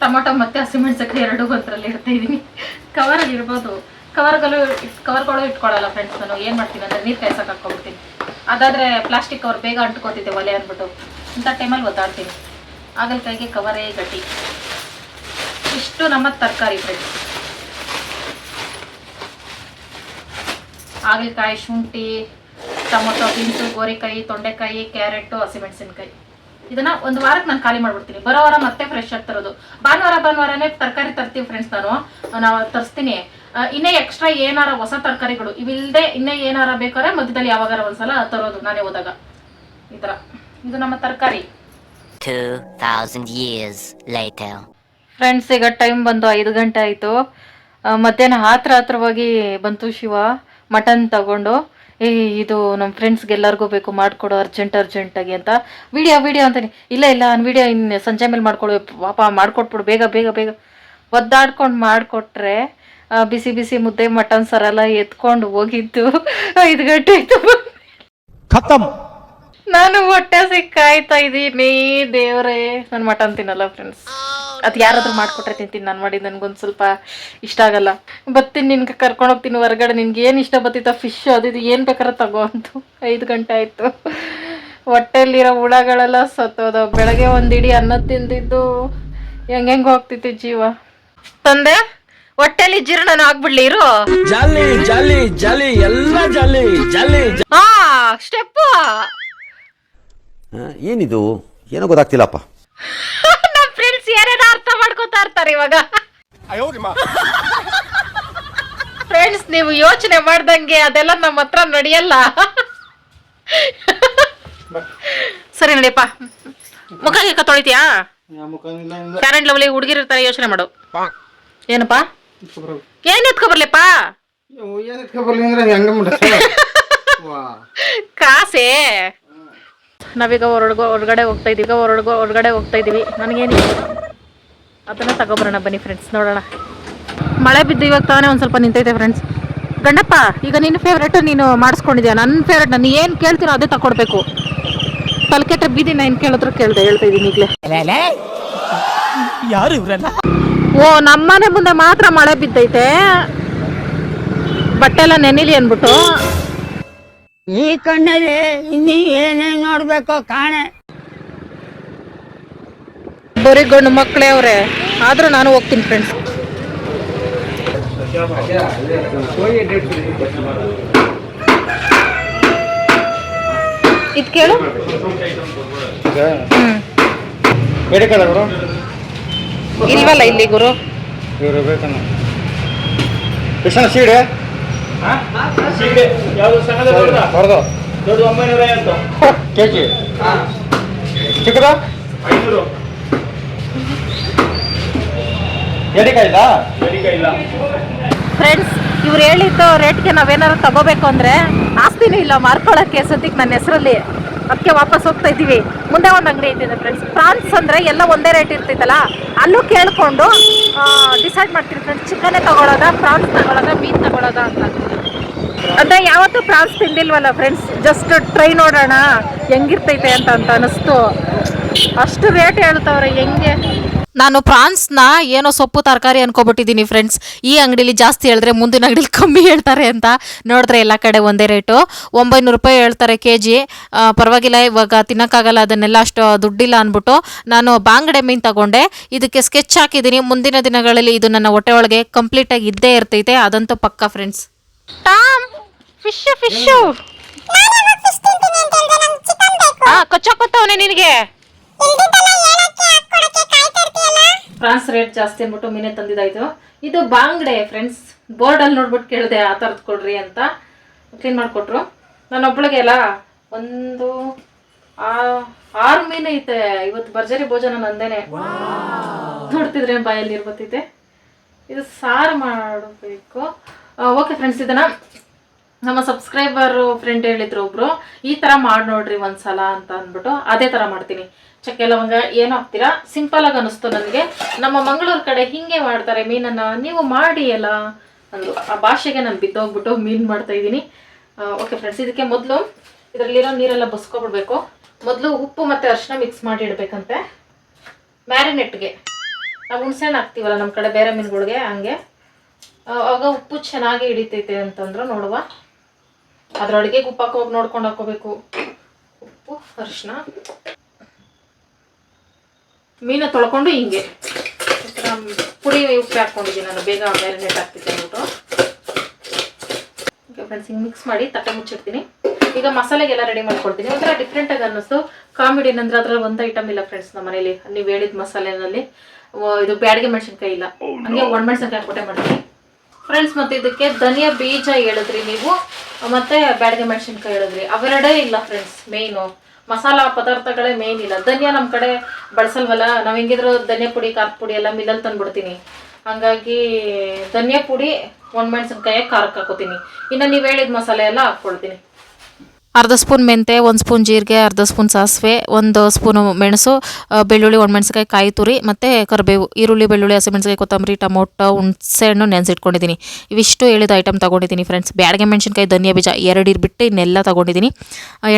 ಟೊಮೊಟೊ ಮತ್ತೆ ಹಸಿಮೆಣಸಕ್ಕೆ ಎರಡು ಒಂದರಲ್ಲಿ ಇಡ್ತಾ ಇದ್ದೀನಿ ಕವರಲ್ಲಿ ಇರ್ಬೋದು. ಕವರ್ಗಳು ಕವರ್ಗಳು ಇಟ್ಕೊಳ್ಳಲ್ಲ ಫ್ರೆಂಡ್ಸ್ ನಾನು. ಏನು ಮಾಡ್ತೀನಿ ಅಂದರೆ ನೀರು ಕಾಯ್ಸಕ್ಕೆ ಹಾಕ್ಕೊಬಿಡ್ತೀನಿ ಅದಾದರೆ ಪ್ಲಾಸ್ಟಿಕ್ ಕವರ್ ಬೇಗ ಅಂಟ್ಕೋತಿದ್ದೆ ಒಲೆ ಅಂದ್ಬಿಟ್ಟು. ಇಂಥ ಟೈಮಲ್ಲಿ ಒದ್ದಾಡ್ತೀನಿ. ಹಾಗಲಕಾಯಿಗೆ ಕವರೇ ಗಟ್ಟಿ. ಇಷ್ಟು ನಮ್ಮ ತರಕಾರಿ ಫ್ರೆಂಡ್ಸ್ ಹಾಗಲಕಾಯಿ ಶುಂಠಿ ಟೊಮೊಟೊ ಬೀನ್ಸು ಗೋರಿಕಾಯಿ ತೊಂಡೆಕಾಯಿ ಕ್ಯಾರೆಟು ಹಸಿಮೆಣಸಿನ್ಕಾಯಿ. ಇದನ್ನ ಒಂದು ವಾರಕ್ಕೆ ನಾನು ಖಾಲಿ ಮಾಡ್ಬಿಡ್ತೀನಿ. ಬರೋ ವಾರ ಮತ್ತೆ ಫ್ರೆಶ್ ಆಗಿ ತರೋದು. ಭಾನುವಾರ ಭಾನುವಾರನೇ ತರಕಾರಿ ತರ್ತೀವಿ ಫ್ರೆಂಡ್ಸ್ ನಾನು. ನಾವು ತರಿಸ್ತೀನಿ. ಇನ್ನೇ ಎಕ್ಸ್ಟ್ರಾ ಏನಾರ ಹೊಸ ತರಕಾರಿಗಳು. ಇವಿಲ್ಲದೆ ಇನ್ನೇ ಏನಾರ ಬೇಕಾದ್ರೆ ಮಧ್ಯದಲ್ಲಿ ಯಾವಾಗಾರ ಒಂದ್ಸಲ ತರೋದು ನಾನೇ ಹೋದಾಗ. ಈ ಥರ ಇದು ನಮ್ಮ ತರಕಾರಿ. 2,000 years later. ಫ್ರೆಂಡ್ಸ್ ಈಗ ಟೈಮ್ ಬಂದು ಐದು ಗಂಟೆ ಆಯಿತು. ಮಧ್ಯಾಹ್ನ ಹತ್ರ ಹತ್ರವಾಗಿ ಬಂತು ಶಿವ. ಮಟನ್ ತಗೊಂಡು. ಏ ಇದು ನಮ್ಮ ಫ್ರೆಂಡ್ಸ್ಗೆಲ್ಲರಿಗೂ ಬೇಕು ಮಾಡಿಕೊಡು ಅರ್ಜೆಂಟ್ ಅರ್ಜೆಂಟಾಗಿ ಅಂತ. ವಿಡಿಯೋ ವಿಡಿಯೋ ಅಂತಾನೆ. ಇಲ್ಲ ಇಲ್ಲ ನಾನು ವಿಡಿಯೋ ಇನ್ನು ಸಂಜೆ ಮೇಲೆ ಮಾಡ್ಕೊಡು. ಪಾಪ ಮಾಡಿಕೊಟ್ಬಿಡು ಬೇಗ ಬೇಗ ಬೇಗ. ಒದ್ದಾಡ್ಕೊಂಡು ಮಾಡಿಕೊಟ್ರೆ ಬಿಸಿ ಬಿಸಿ ಮುದ್ದೆ ಮಟನ್ ಸರೆಲ್ಲ ಎತ್ಕೊಂಡು ಹೋಗಿದ್ದು. ಐದು ಗಂಟೆ ಆಯಿತು. ಖತಮ್. ನಾನು ಹೊಟ್ಟೆ ಸಿಕ್ಕಾಯ್ತಾ ಇದ್ದೀನಿ ದೇವ್ರೇ. ನಾನು ಮಟನ್ ತಿನ್ನಲ್ಲ ಫ್ರೆಂಡ್ಸ್ ಅದು ಯಾರಾದ್ರೂ ಮಾಡ್ಕೊಟ್ರೆ ತಿಂತೀನಿ. ನಾನು ಮಾಡಿ ನನ್ಗೊಂದು ಸ್ವಲ್ಪ ಇಷ್ಟ ಆಗಲ್ಲ. ಬತ್ತೀನಿ ನಿನ್ಗೆ ಕರ್ಕೊಂಡು ಹೋಗ್ತೀನಿ ಹೊರಗಡೆ. ನಿನ್ಗೆ ಏನು ಇಷ್ಟ ಬತ್ತಿತ್ತ ಫಿಶ್ ಅದು ಇದು ಏನು ಬೇಕಾದ್ರೆ ತಗೋ ಅಂತು. ಐದು ಗಂಟೆ ಆಯಿತು. ಹೊಟ್ಟೆಯಲ್ಲಿರೋ ಹುಳಗಳೆಲ್ಲ ಸತ್ತೋದ? ಬೆಳಗ್ಗೆ ಒಂದಿಡಿ ಇಡೀ ಅನ್ನ ತಿಂದಿದ್ದು. ಹೆಂಗೆಂಗೆ ಹೋಗ್ತಿತ್ತು ಜೀವ? ತಂದೆ ಹೊಟ್ಟೆಲಿ ಜೀರ್ಣನ ಆಗ್ಬಿಡ್ಲಿ ಇರು. ಜಾಲಿ ಜಾಲಿ ಜಾಲಿ ಎಲ್ಲ ಜಾಲಿ ಜಾಲಿ ಹಾ ಸ್ಟೆಪ್ಪು ಆ, ಏನಿದು? ಏನೋ ಗೊತ್ತಾಗ್ತಿಲ್ಲಪ್ಪ. ನಮ್ಮ ಫ್ರೆಂಡ್ಸ್ ಏನೇನೋ ಅರ್ಥ ಮಾಡ್ಕೋತಾ ಇರ್ತಾರೆ ಇವಾಗ. ಫ್ರೆಂಡ್ಸ್ ನೀವು ಯೋಚನೆ ಮಾಡ್ದಂಗೆ ಅದೆಲ್ಲ ನಮ್ಮ ಹತ್ರ ನಡೆಯಲ್ಲ. ಸರಿ ನಡಿಯಪ್ಪ. ಮುಖ ಗೀಕ ತೊಳಿತೀಯಾ? ಕರೆಂಟ್ ಲವ್ಲಿ ಹುಡುಗಿರ್ ಇರ್ತಾರೆ ಯೋಚನೆ ಮಾಡು. ಏನಪ್ಪ? ಏನ್ ಎತ್ಕೊ ಬರ್ಲಿಪ್ಪ ಕಾಸೆ? ನಾವೀಗ ಹೊರಡ್ಗೋ ಹೊರಗಡೆ ಹೋಗ್ತಾ ಇದೀವಿ. ಹೊರಡ್ಗೋ ಹೊರಗಡೆ ಹೋಗ್ತಾ ಇದೀವಿ. ನನಗೇನು ಅದನ್ನು ತಗೊಬರೋಣ ಬನ್ನಿ ಫ್ರೆಂಡ್ಸ್ ನೋಡೋಣ. ಮಳೆ ಬಿದ್ದು ಇವಾಗ ತಾನೇ ಒಂದ್ ಸ್ವಲ್ಪ ನಿಂತೈತೆ ಫ್ರೆಂಡ್ಸ್ ಗಂಡಪ್ಪ ಈಗ ನಿನ್ನ ಫೇವ್ರೇಟು ನೀನು ಮಾಡಿಸ್ಕೊಂಡಿದ್ಯಾ? ನನ್ನ ಫೇವ್ರೇಟ್ ನಾನು ಏನು ಕೇಳ್ತೀನೋ ಅದೇ ತಗೊಡ್ಬೇಕು ತಲೆಕೆಟ್ಟ ಬೀದಿ ನಾನು ಕೇಳಿದ್ರು ಕೇಳ್ದೆ ಹೇಳ್ತಾ ಇದೀನಿ ಈಗಲೇ. ಯಾರು ಇವ್ರೆಲ್ಲ? ಓ ನಮ್ಮನೆ ಮುಂದೆ ಮಾತ್ರ ಮಳೆ ಬಿದ್ದೈತೆ. ಬಟ್ಟೆ ಎಲ್ಲ ನೆನಿಲಿ ಅನ್ಬಿಟ್ಟು ಈ ಕಣ್ಣಲ್ಲಿ ಇನ್ನಿ ಏನೇನ್ ನೋಡ್ಬೇಕೋ ಕಾಣೆ. ಬರೀ ಗಂಡು ಮಕ್ಕಳೇ ಅವ್ರೆ. ಆದ್ರೂ ನಾನು ಹೋಗ್ತೀನಿ ಫ್ರೆಂಡ್ಸ್ ಇದು ಕೇಳು. ಇಲ್ವಲ್ಲ ಇಲ್ಲಿ ಗುರು? ಫ್ರೆಂಡ್ಸ್ ಇವ್ರು ಹೇಳಿದ್ದು ರೇಟ್ಗೆ ನಾವೇನಾದ್ರು ತಗೋಬೇಕು ಅಂದ್ರೆ ಆಸ್ತಿನೂ ಇಲ್ಲ ಮಾರ್ಕೊಳ್ಳೋಕ್ಕೆ ಸದ್ಯಕ್ಕೆ ನನ್ನ ಹೆಸರಲ್ಲಿ. ಅದಕ್ಕೆ ವಾಪಸ್ ಹೋಗ್ತಾ ಇದ್ದೀವಿ. ಮುಂದೆ ಒಂದು ಅಂಗಡಿ ಇದ್ದಿದೆ ಫ್ರೆಂಡ್ಸ್ ಪ್ರಾನ್ಸ್ ಅಂದ್ರೆ ಎಲ್ಲ ಒಂದೇ ರೇಟ್ ಇರ್ತೈತಲ್ಲ, ಅಲ್ಲೂ ಕೇಳಿಕೊಂಡು ಡಿಸೈಡ್ ಮಾಡ್ತೀವಿ ಫ್ರೆಂಡ್ಸ್ ಚಿಕನ್ನೇ ತಗೊಳ್ಳೋದ ಪ್ರಾನ್ಸ್ ತಗೊಳ್ಳೋದ ಮೀನು ತಗೊಳ್ಳೋದ ಅಂತ. ಅದೇ ಯಾವತ್ತೂ ಪ್ರಾನ್ಸ್ ತಿಂದಿಲ್ವಲ್ಲ ಫ್ರೆಂಡ್ಸ್ ಜಸ್ಟ್ ಟ್ರೈ ನೋಡೋಣ, ಹೆಂಗಿರ್ತೈತೆ ಅಂತ ಅಂತ ಅನಿಸ್ತು ಅಷ್ಟು ರೇಟ್ ಹೇಳ್ತವ್ರೆ, ಹೆಂಗೆ? ನಾನು ಪ್ರಾನ್ಸ್ನ ಏನೋ ಸೊಪ್ಪು ತರಕಾರಿ ಅನ್ಕೊಬಿಟ್ಟಿದ್ದೀನಿ ಫ್ರೆಂಡ್ಸ್ ಈ ಅಂಗಡಿಲಿ ಜಾಸ್ತಿ ಹೇಳಿದ್ರೆ ಮುಂದಿನ ಅಂಗಡಿಲಿ ಕಮ್ಮಿ ಹೇಳ್ತಾರೆ ಅಂತ. ನೋಡಿದ್ರೆ ಎಲ್ಲ ಕಡೆ ಒಂದೇ ರೇಟು. ಒಂಬೈನೂರು ರೂಪಾಯಿ ಹೇಳ್ತಾರೆ ಕೆ ಜಿ ಪರವಾಗಿಲ್ಲ ಇವಾಗ ತಿನ್ನೋಕ್ಕಾಗಲ್ಲ ಅದನ್ನೆಲ್ಲ ಅಷ್ಟು ದುಡ್ಡಿಲ್ಲ ಅಂದ್ಬಿಟ್ಟು ನಾನು ಬಾಂಗಡೆ ಮೀನು ತಗೊಂಡೆ. ಇದಕ್ಕೆ ಸ್ಕೆಚ್ ಹಾಕಿದ್ದೀನಿ. ಮುಂದಿನ ದಿನಗಳಲ್ಲಿ ಇದು ನನ್ನ ಹೊಟ್ಟೆ ಒಳಗೆ ಕಂಪ್ಲೀಟಾಗಿ ಇದ್ದೇ ಇರ್ತೈತೆ. ಅದಂತೂ ಪಕ್ಕ ಫ್ರೆಂಡ್ಸ್ ಟಾಮ್ ಫಿಶ್ ಫಿಶ್ ಹಾ ಕೊಚ್ಚಾಕೊತ್ತವನೆ ನಿನಗೆ. ಫ್ರಾನ್ಸ್ ರೇಟ್ ಜಾಸ್ತಿ ಅಂದ್ಬಿಟ್ಟು ಮೀನೇ ತಂದಿದ್ದಾಯ್ತು. ಇದು ಬಾಂಗ್ಡೆ ಫ್ರೆಂಡ್ಸ್ ಬೋರ್ಡಲ್ಲಿ ನೋಡ್ಬಿಟ್ಟು ಕೇಳಿದೆ ಆ ಥರದ್ದು ಕೊಡ್ರಿ ಅಂತ ಕ್ಲೀನ್ ಮಾಡಿಕೊಟ್ರು. ನಾನು ಒಬ್ಬಳಿಗೆ ಎಲ್ಲ ಒಂದು ಆ- ಆರು ಮೀನು ಐತೆ. ಇವತ್ತು ಭರ್ಜರಿ ಭೋಜನ ನಂದೇನೆ. ನೋಡ್ತಿದ್ರೆ ಬಾಯಲ್ಲಿ ಇರ್ಬತ್ತೈತೆ ಇದು ಸಾರು ಮಾಡಬೇಕು. ಓಕೆ ಫ್ರೆಂಡ್ಸ್ ಇದನ್ನ ನಮ್ಮ ಸಬ್ಸ್ಕ್ರೈಬರ್ ಫ್ರೆಂಡ್ ಹೇಳಿದ್ರು ಒಬ್ರು, ಈ ತರ ಮಾಡಿ ನೋಡ್ರಿ ಒಂದ್ಸಲ ಅಂತ ಅಂದ್ಬಿಟ್ಟು ಅದೇ ತರ ಮಾಡ್ತೀನಿ. ಚಕ್ಕೆ ಲವಂಗ ಏನು ಹಾಕ್ತೀರಾ? ಸಿಂಪಲ್ ಆಗಿ ಅನಿಸ್ತು ನನಗೆ. ನಮ್ಮ ಮಂಗಳೂರು ಕಡೆ ಹಿಂಗೆ ಮಾಡ್ತಾರೆ ಮೀನನ್ನ. ನೀವು ಮಾಡಿ ಅಲ್ಲ ಅಂದ್ರು. ಆ ಭಾಷೆಗೆ ನಾನು ಬಿದ್ದೋಗ್ಬಿಟ್ಟು ಮೀನ್ ಮಾಡ್ತಾ ಇದ್ದೀನಿ. ಓಕೆ ಫ್ರೆಂಡ್ಸ್ ಇದಕ್ಕೆ ಮೊದಲು ಇದರಲ್ಲಿರೋ ನೀರೆಲ್ಲ ಬಸ್ಕೊಬಿಡ್ಬೇಕು. ಮೊದಲು ಉಪ್ಪು ಮತ್ತೆ ಅರಿಶಿನ ಮಿಕ್ಸ್ ಮಾಡಿ ಇಡಬೇಕಂತೆ. ಮ್ಯಾರಿನೆಟ್ಗೆ ನಾವು ಹುಣ್ಸೆಹಣ್ಣು ಹಾಕ್ತೀವಲ್ಲ ನಮ್ಮ ಕಡೆ ಬೇರೆ ಮೀನುಗಳಿಗೆ ಹಂಗೆ. ಆವಾಗ ಉಪ್ಪು ಚೆನ್ನಾಗಿ ಹಿಡಿತೈತೆ ಅಂತಂದ್ರೆ ನೋಡುವ. ಅದ್ರೊಳಗೆ ಉಪ್ಪು ಹಾಕೋಗಿ ನೋಡ್ಕೊಂಡು ಹಾಕೋಬೇಕು. ಉಪ್ಪು ಅರಿಶಿನ ಮೀನ ತೊಳ್ಕೊಂಡು ಹಿಂಗೆ. ಪುಡಿ ಉಪ್ಪು ಹಾಕೊಂಡಿದ್ದೀನಿ ನಾನು, ಬೇಗ ಮ್ಯಾರಿನೇಟ್ ಆಗ್ತಿದ್ದೆ ಅಂದ್ಬಿಟ್ಟು. ಫ್ರೆಂಡ್ಸ್ ಹಿಂಗೆ ಮಿಕ್ಸ್ ಮಾಡಿ ತಟ್ಟೆ ಮುಚ್ಚಿಡ್ತೀನಿ. ಈಗ ಮಸಾಲೆಗೆಲ್ಲ ರೆಡಿ ಮಾಡ್ಕೊಳ್ತೀನಿ. ಒಂಥರ ಡಿಫ್ರೆಂಟ್ ಆಗಿ ಅನ್ನಿಸ್ತು. ಕಾಮಿಡಿ ಏನಂದ್ರೆ ಅದ್ರಲ್ಲಿ ಒಂದು ಐಟಮ್ ಇಲ್ಲ ಫ್ರೆಂಡ್ಸ್ ನಮ್ಮ ಮನೇಲಿ. ನೀವು ಹೇಳಿದ ಮಸಾಲೆನಲ್ಲಿ. ಇದು ಬ್ಯಾಡಿಗೆ ಮೆಣಸಿನ್ಕಾಯಿ ಇಲ್ಲ. ಹಂಗೆ ಒಣಮೆಣಸಿನ್ಕಾಯಿ ಕೊಟ್ಟೆ ಮಾಡ್ತೀನಿ. ಫ್ರೆಂಡ್ಸ್ ಮತ್ತೆ ಇದಕ್ಕೆ ಧನಿಯಾ ಬೀಜ ಹೇಳಿದ್ರಿ ನೀವು, ಮತ್ತೆ ಬ್ಯಾಡಗೆ ಮೆಣಸಿನ್ಕಾಯಿ ಹೇಳಿದ್ರಿ. ಅವೆರಡೇ ಇಲ್ಲ ಫ್ರೆಂಡ್ಸ್ ಮೇಯ್ನು ಮಸಾಲ ಪದಾರ್ಥಗಳೇ ಮೇಯ್ನ್ ಇಲ್ಲ. ಧನಿಯಾ ನಮ್ಮ ಕಡೆ ಬಳಸಲ್ವಲ್ಲ, ನಾವು ಹೆಂಗಿದ್ರು ಧನಿಯಾ ಪುಡಿ, ಖಾರದ ಪುಡಿ ಎಲ್ಲ ಮಿಲ್ಲಲ್ಲಿ ತಂದ್ಬಿಡ್ತೀನಿ. ಹಂಗಾಗಿ ಧನಿಯಾ ಪುಡಿ ಒಣಮೆಣಸಿನ್ಕಾಯಿ ಖಾರಕ್ಕೆ ಹಾಕೋತೀನಿ. ಇನ್ನು ನೀವು ಹೇಳಿದ ಮಸಾಲೆ ಎಲ್ಲ ಹಾಕ್ಕೊಳ್ತೀನಿ. ಅರ್ಧ ಸ್ಪೂನ್ ಮೆಂತೆ, ಒಂದು ಸ್ಪೂನ್ ಜೀರಿಗೆ, ಅರ್ಧ ಸ್ಪೂನ್ ಸಾಸಿವೆ, ಒಂದು ಸ್ಪೂನು ಮೆಣಸು ಬೆಳ್ಳುಳ್ಳಿ ಒಣಮೆಣಸಿಕಾಯಿ ಕಾಯಿ, ತುರಿ ಮತ್ತು ಕರಿಬೇವು. ಈರುಳ್ಳಿ, ಬೆಳ್ಳುಳ್ಳಿ ಹಸಿಮೆಣಸಿಕಾಯಿ ಕೊತ್ತಂಬರಿ, ಟೊಮೊಟೊ ಹುಣಸೆಹಣ್ಣು ನೆನೆಸಿಟ್ಕೊಂಡಿದ್ದೀನಿ ಇವಿಷ್ಟು ಹೇಳಿದ ಐಟಮ್ ತೊಗೊಂಡಿದ್ದೀನಿ ಫ್ರೆಂಡ್ಸ್ ಬ್ಯಾಡಗೆ ಮೆಣಸಿನ್ಕಾಯಿ, ಧನಿಯಾ ಬೀಜ ಎರಡು ಇರ್ಬಿಟ್ಟು ಇನ್ನೆಲ್ಲ ತೊಗೊಂಡಿದ್ದೀನಿ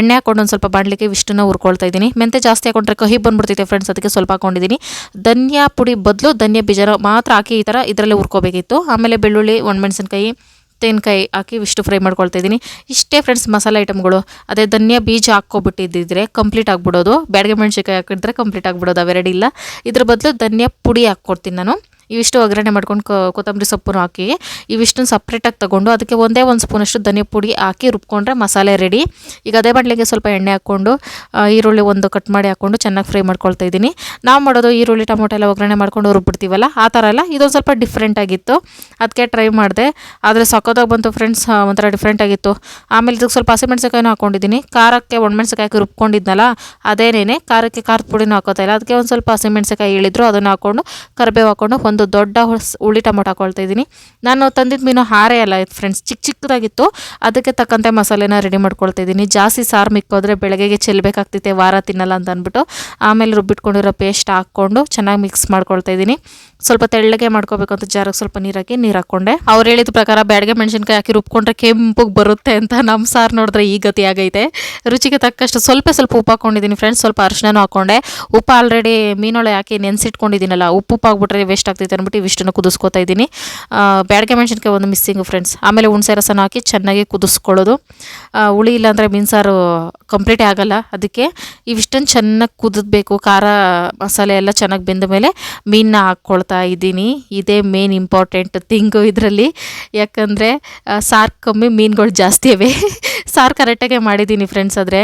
ಎಣ್ಣೆ ಹಾಕೊಂಡು ಒಂದು ಸ್ವಲ್ಪ ಬಾಣಲಿಕ್ಕೆ ಇವಿಷ್ಟನ್ನು ಹುರ್ಕೊಳ್ತಾ ಇದ್ದೀನಿ. ಮೆಂತೆ ಜಾಸ್ತಿ ಹಾಕೊಂಡ್ರೆ ಕಹಿ ಬಂದ್ಬಿಡ್ತೈತೆ ಫ್ರೆಂಡ್ಸ್ ಅದಕ್ಕೆ ಸ್ವಲ್ಪ ಹಾಕೊಂಡಿದ್ದೀನಿ ಧನಿಯಾ ಪುಡಿ ಬದಲು ಧನಿಯಾ ಬೀಜ ಮಾತ್ರ ಹಾಕಿ ಈ ಥರ ಇದರಲ್ಲೇ ಹುರ್ಕೋಬೇಕಿತ್ತು. ಆಮೇಲೆ ಬೆಳ್ಳುಳ್ಳಿ ಒಣಮೆಣಸಿನ್ಕಾಯಿ ತೆಂಗಿನಕಾಯಿ ಹಾಕಿ ಇಷ್ಟು ಫ್ರೈ ಮಾಡ್ಕೊಳ್ತಾ ಇದ್ದೀನಿ. ಇಷ್ಟೇ ಫ್ರೆಂಡ್ಸ್ ಮಸಾಲೆ ಐಟಮ್ಗಳು ಅದೇ ಧನಿಯಾ ಬೀಜ ಹಾಕ್ಕೊಬಿಟ್ಟಿದ್ದಿದ್ರೆ ಕಂಪ್ಲೀಟ್ ಆಗಿಬಿಡೋದು. ಬ್ಯಾಡಗೆ ಮೆಣಸಿನ್ಕಾಯಿ ಹಾಕಿದ್ರೆ ಕಂಪ್ಲೀಟ್ ಆಗಿಬಿಡೋದು ಅವೆರಡು ಇಲ್ಲ ಇದ್ರ ಬದಲು ಧನಿಯಾ ಪುಡಿ ಹಾಕ್ಕೊಡ್ತೀನಿ ನಾನು. ಇವಿಷ್ಟು ಒಗ್ಗರಣೆ ಮಾಡ್ಕೊಂಡು ಕೊತ್ತಂಬರಿ ಸೊಪ್ಪನ್ನು ಹಾಕಿ, ಇವಿಷ್ಟನ್ನು ಸಪ್ರೇಟಾಗಿ ತೊಗೊಂಡು ಅದಕ್ಕೆ ಒಂದೇ ಒಂದು ಸ್ಪೂನಷ್ಟು ಧನಿಯ ಪುಡಿ ಹಾಕಿ ರುಬ್ಕೊಂಡ್ರೆ ಮಸಾಲೆ ರೆಡಿ ಈಗ ಅದೇ ಬಾಣಲೆಗೆ ಸ್ವಲ್ಪ ಎಣ್ಣೆ ಹಾಕ್ಕೊಂಡು ಈರುಳ್ಳಿ ಒಂದು ಕಟ್ ಮಾಡಿ ಹಾಕ್ಕೊಂಡು ಚೆನ್ನಾಗಿ ಫ್ರೈ ಮಾಡ್ಕೊಳ್ತಾ ಇದ್ದೀನಿ. ನಾವು ಮಾಡೋದು ಈರುಳ್ಳಿ, ಟೊಮೊಟೊ ಎಲ್ಲ ಒಗ್ಗರಣೆ ಮಾಡ್ಕೊಂಡು ರುಬ್ಬಿಡ್ತೀವಲ್ಲ, ಆ ಥರ ಎಲ್ಲ ಇದೊಂದು ಸ್ವಲ್ಪ ಡಿಫ್ರೆಂಟ್ ಆಗಿತ್ತು. ಅದಕ್ಕೆ ಟ್ರೈ ಮಾಡಿದೆ. ಆದರೆ ಸಖತ್ತಾಗಿ ಬಂತು ಫ್ರೆಂಡ್ಸ್ ಒಂಥರ ಡಿಫ್ರೆಂಟ್ ಆಗಿತ್ತು. ಆಮೇಲೆ ಇದಕ್ಕೆ ಸ್ವಲ್ಪ ಹಸಿಮೆಣ್ಸಿಕಾಯಿನೂ ಹಾಕ್ಕೊಂಡಿದ್ದೀನಿ ಖಾರಕ್ಕೆ ಒಣಮೆಣ್ಸಿಕಾಯಿ ಹಾಕಿ ರುಬ್ಕೊಂಡಿದ್ನಲ್ಲ, ಅದೇನೇನೆ, ಖಾರಕ್ಕೆ ಖಾರದ ಪುಡಿನೂ ಹಾಕೋತಾ ಇಲ್ಲ. ಅದಕ್ಕೆ ಒಂದು ಸ್ವಲ್ಪ ಹಸಿಮೆಣ್ಸಿಕಾಯಿ ಹೇಳಿದ್ರು, ಅದನ್ನು ಹಾಕ್ಕೊಂಡು ಕರಿಬೇವು ಹಾಕ್ಕೊಂಡು ಒಂದು ಒಂದು ದೊಡ್ಡ ಹೊಸ ಹುಳಿ ಟೊಮೊಟೊ ಹಾಕೊಳ್ತಾ ಇದ್ದೀನಿ. ನಾನು ತಂದಿದ್ದ ಮೀನು ಹಾರೆ ಅಲ್ಲ ಫ್ರೆಂಡ್ಸ್ ಚಿಕ್ಕ ಚಿಕ್ಕದಾಗಿತ್ತು. ಅದಕ್ಕೆ ತಕ್ಕಂತೆ ಮಸಾಲೆನ ರೆಡಿ ಮಾಡ್ಕೊಳ್ತಾ ಇದ್ದೀನಿ. ಜಾಸ್ತಿ ಸಾರು ಮಿಕ್ಕೋದ್ರೆ ಬೆಳಗ್ಗೆಗೆ ಚೆಲ್ಲಬೇಕಾಗ್ತೈತೆ ವಾರ ತಿನ್ನಲ್ಲ ಅಂತ ಅಂದ್ಬಿಟ್ಟು. ಆಮೇಲೆ ರುಬ್ಬಿಟ್ಕೊಂಡಿರೋ ಪೇಸ್ಟ್ ಹಾಕ್ಕೊಂಡು ಚೆನ್ನಾಗಿ ಮಿಕ್ಸ್ ಮಾಡ್ಕೊಳ್ತಾ ಇದ್ದೀನಿ. ಸ್ವಲ್ಪ ತೆಳ್ಳಗೆ ಮಾಡ್ಕೋಬೇಕು ಅಂತ ಜಾರಕ್ಕೆ ಸ್ವಲ್ಪ ನೀರು ಹಾಕಿ, ನೀರು ಹಾಕೊಂಡೆ. ಅವ್ರು ಹೇಳಿದ ಪ್ರಕಾರ ಬ್ಯಾಡ್ಗೆ ಮೆಣಸಿನ್ಕಾಯಿ ಹಾಕಿ ರುಬ್ಕೊಂಡ್ರೆ ಕೆಂಪುಗೆ ಬರುತ್ತೆ ಅಂತ ನಮ್ಮ ಸಾರು ನೋಡಿದ್ರೆ ಈ ಗತಿ ಆಗೈತೆ. ರುಚಿಗೆ ತಕ್ಕಷ್ಟು ಸ್ವಲ್ಪ ಸ್ವಲ್ಪ ಉಪ್ಪು ಹಾಕೊಂಡಿದ್ದೀನಿ ಫ್ರೆಂಡ್ಸ್ ಸ್ವಲ್ಪ ಅರಿಶಿನೂ ಹಾಕೊಂಡೆ. ಉಪ್ಪು ಆಲ್ರೆಡಿ ಮೀನೊಳೆ ಹಾಕಿ ನೆನೆಸಿಟ್ಕೊಂಡಿದ್ದೀನಲ್ಲ, ಉಪ್ಪು ಉಪ್ಪು ಹಾಕ್ಬಿಟ್ರೆ ವೇಸ್ಟ್ ಆಗ್ತೈತೆ ಅಂದ್ಬಿಟ್ಟು ಇವಿಷ್ಟನ್ನು ಕುದಿಸ್ಕೊತಾ ಇದ್ದೀನಿ. ಬ್ಯಾಡ್ಗೆ ಮೆಣಸಿನ್ಕಾಯಿ ಒಂದು ಮಿಸ್ಸಿಂಗ್ ಫ್ರೆಂಡ್ಸ್ ಆಮೇಲೆ ಹುಣ್ಸೆ ರಸನ ಹಾಕಿ ಚೆನ್ನಾಗಿ ಕುದಿಸ್ಕೊಳ್ಳೋದು. ಹುಳಿ ಇಲ್ಲಾಂದರೆ ಮೀನು ಸಾರು ಕಂಪ್ಲೀಟೇ ಆಗಲ್ಲ ಅದಕ್ಕೆ. ಇವಿಷ್ಟನ್ನು ಚೆನ್ನಾಗಿ ಕುದಿಸ್ಬೇಕು ಖಾರ ಮಸಾಲೆ ಎಲ್ಲ ಚೆನ್ನಾಗಿ ಬೆಂದ ಮೇಲೆ ಮೀನನ್ನ ಹಾಕ್ಕೊಳ್ತಾ ಇದ್ದೀನಿ. ಇದೇ ಮೇನ್ ಇಂಪಾರ್ಟೆಂಟ್ ಥಿಂಗು ಇದರಲ್ಲಿ. ಯಾಕಂದರೆ ಸಾರು ಕಮ್ಮಿ ಮೀನುಗಳು ಜಾಸ್ತಿ ಇವೆ ಸಾರು ಕರೆಕ್ಟಾಗೆ ಮಾಡಿದ್ದೀನಿ ಫ್ರೆಂಡ್ಸ್ ಆದರೆ.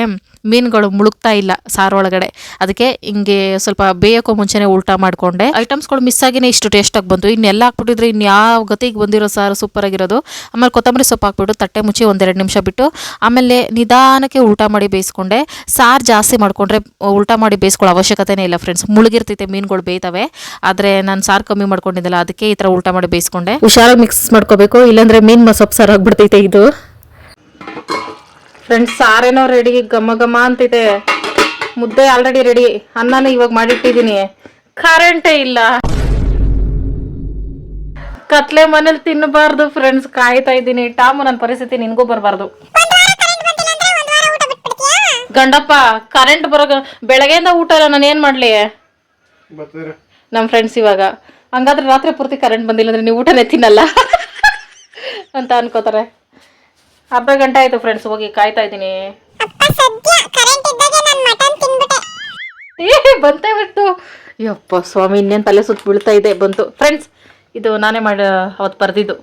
ಮೀನುಗಳು ಮುಳುಗ್ತಾ ಇಲ್ಲ ಸಾರು ಒಳಗಡೆ. ಅದಕ್ಕೆ ಹಿಂಗೆ ಸ್ವಲ್ಪ ಬೇಯೋಕ್ಕೂ ಮುಂಚೆನೇ ಉಲ್ಟಾ ಮಾಡಿಕೊಂಡೆ. ಐಟಮ್ಸ್ಗಳು ಮಿಸ್ ಆಗಿನೇ ಇಷ್ಟು ಟೇಸ್ಟಾಗಿ ಬಂತು. ಇನ್ನೆಲ್ಲ ಹಾಕ್ಬಿಟ್ಟಿದ್ರೆ ಇನ್ಯಾವ ಗತಿಗೆ ಬಂದಿರೋ ಸಾರು ಸೂಪರಾಗಿರೋದು ಆಮೇಲೆ ಕೊತ್ತಂಬರಿ ಸೊಪ್ಪು ಹಾಕ್ಬಿಟ್ಟು ತಟ್ಟೆ ಮುಚ್ಚಿ ಒಂದೆರಡು ನಿಮಿಷ ಬಿಟ್ಟು ಆಮೇಲೆ ನಿಧಾನಕ್ಕೆ ಉಲ್ಟಾ ಮಾಡಿ ಬೇಯಿಸ್ಕೊಂಡೆ. ಸಾರು ಜಾಸ್ತಿ ಮಾಡಿಕೊಂಡ್ರೆ ಉಲ್ಟಾ ಮಾಡಿ ಬೇಯಿಸ್ಕೊಳ್ಳೋ ಅವಶ್ಯಕತೆನೇ ಇಲ್ಲ ಫ್ರೆಂಡ್ಸ್ ಮುಳುಗಿರ್ತೈತೆ, ಮೀನುಗಳು ಬೇಯ್ತವೆ. ಆದರೆ ನಾನು ಸಾರು ಕಮ್ಮಿ ಮಾಡ್ಕೊಂಡಿದ್ದಲ್ಲ, ಅದಕ್ಕೆ ಈ ಥರ ಉಲ್ಟಾ ಮಾಡಿ ಬೇಯಿಸ್ಕೊಂಡೆ. ಹುಷಾರಾಗಿ ಮಿಕ್ಸ್ ಮಾಡ್ಕೋಬೇಕು. ಇಲ್ಲಾಂದರೆ ಮೀನು ಸೊಪ್ಪು ಸಾರು ಆಗ್ಬಿಡ್ತೈತೆ ಇದು. ಫ್ರೆಂಡ್ಸ್ ಸಾರೇನೋ ರೆಡಿ ಘಮ ಘಮ ಅಂತಿದೆ. ಮುದ್ದೆ ಆಲ್ರೆಡಿ ರೆಡಿ ಅನ್ನನೂ ಇವಾಗ ಮಾಡಿಟ್ಟಿದ್ದೀನಿ. ಕರೆಂಟೇ ಇಲ್ಲ. ಕತ್ಲೆ ಮನೇಲಿ ತಿನ್ನಬಾರ್ದು ಫ್ರೆಂಡ್ಸ್ ಕಾಯ್ತಾ ಇದ್ದೀನಿ. ಟಾಮು ನನ್ನ ಪರಿಸ್ಥಿತಿ ನಿನ್ಗೂ ಬರಬಾರ್ದು. ಗಂಡಪ್ಪ ಕರೆಂಟ್ ಬರೋ ಬೆಳಗ್ಗೆಯಿಂದ ಊಟ ಇಲ್ಲ ನಾನು ಏನ್ ಮಾಡ್ಲಿ? ನಮ್ಮ ಫ್ರೆಂಡ್ಸ್ ಇವಾಗ. ಹಂಗಾದ್ರೆ ರಾತ್ರಿ ಪೂರ್ತಿ ಕರೆಂಟ್ ಬಂದಿಲ್ಲ ಅಂದ್ರೆ ನೀವು ಊಟನೇ ತಿನ್ನಲ್ಲ ಅಂತ ಅನ್ಕೋತಾರೆ. ಅರ್ಧ ಗಂಟೆ ಆಯ್ತು ಫ್ರೆಂಡ್ಸ್ ಹೋಗಿ ಕಾಯ್ತಾ ಇದ್ದೀನಿ. ಏ ಬಂತೇ ಬಿಟ್ಟು ಯಪ್ಪ ಸ್ವಾಮಿ ಇನ್ನೇನು ತಲೆ ಸುತ್ತ ಬೀಳ್ತಾ ಇದೆ? ಬಂತು. ಫ್ರೆಂಡ್ಸ್ ಇದು ನಾನೇ ಮಾಡಿ ಅವತ್ತು ಬರ್ದಿದ್ದು.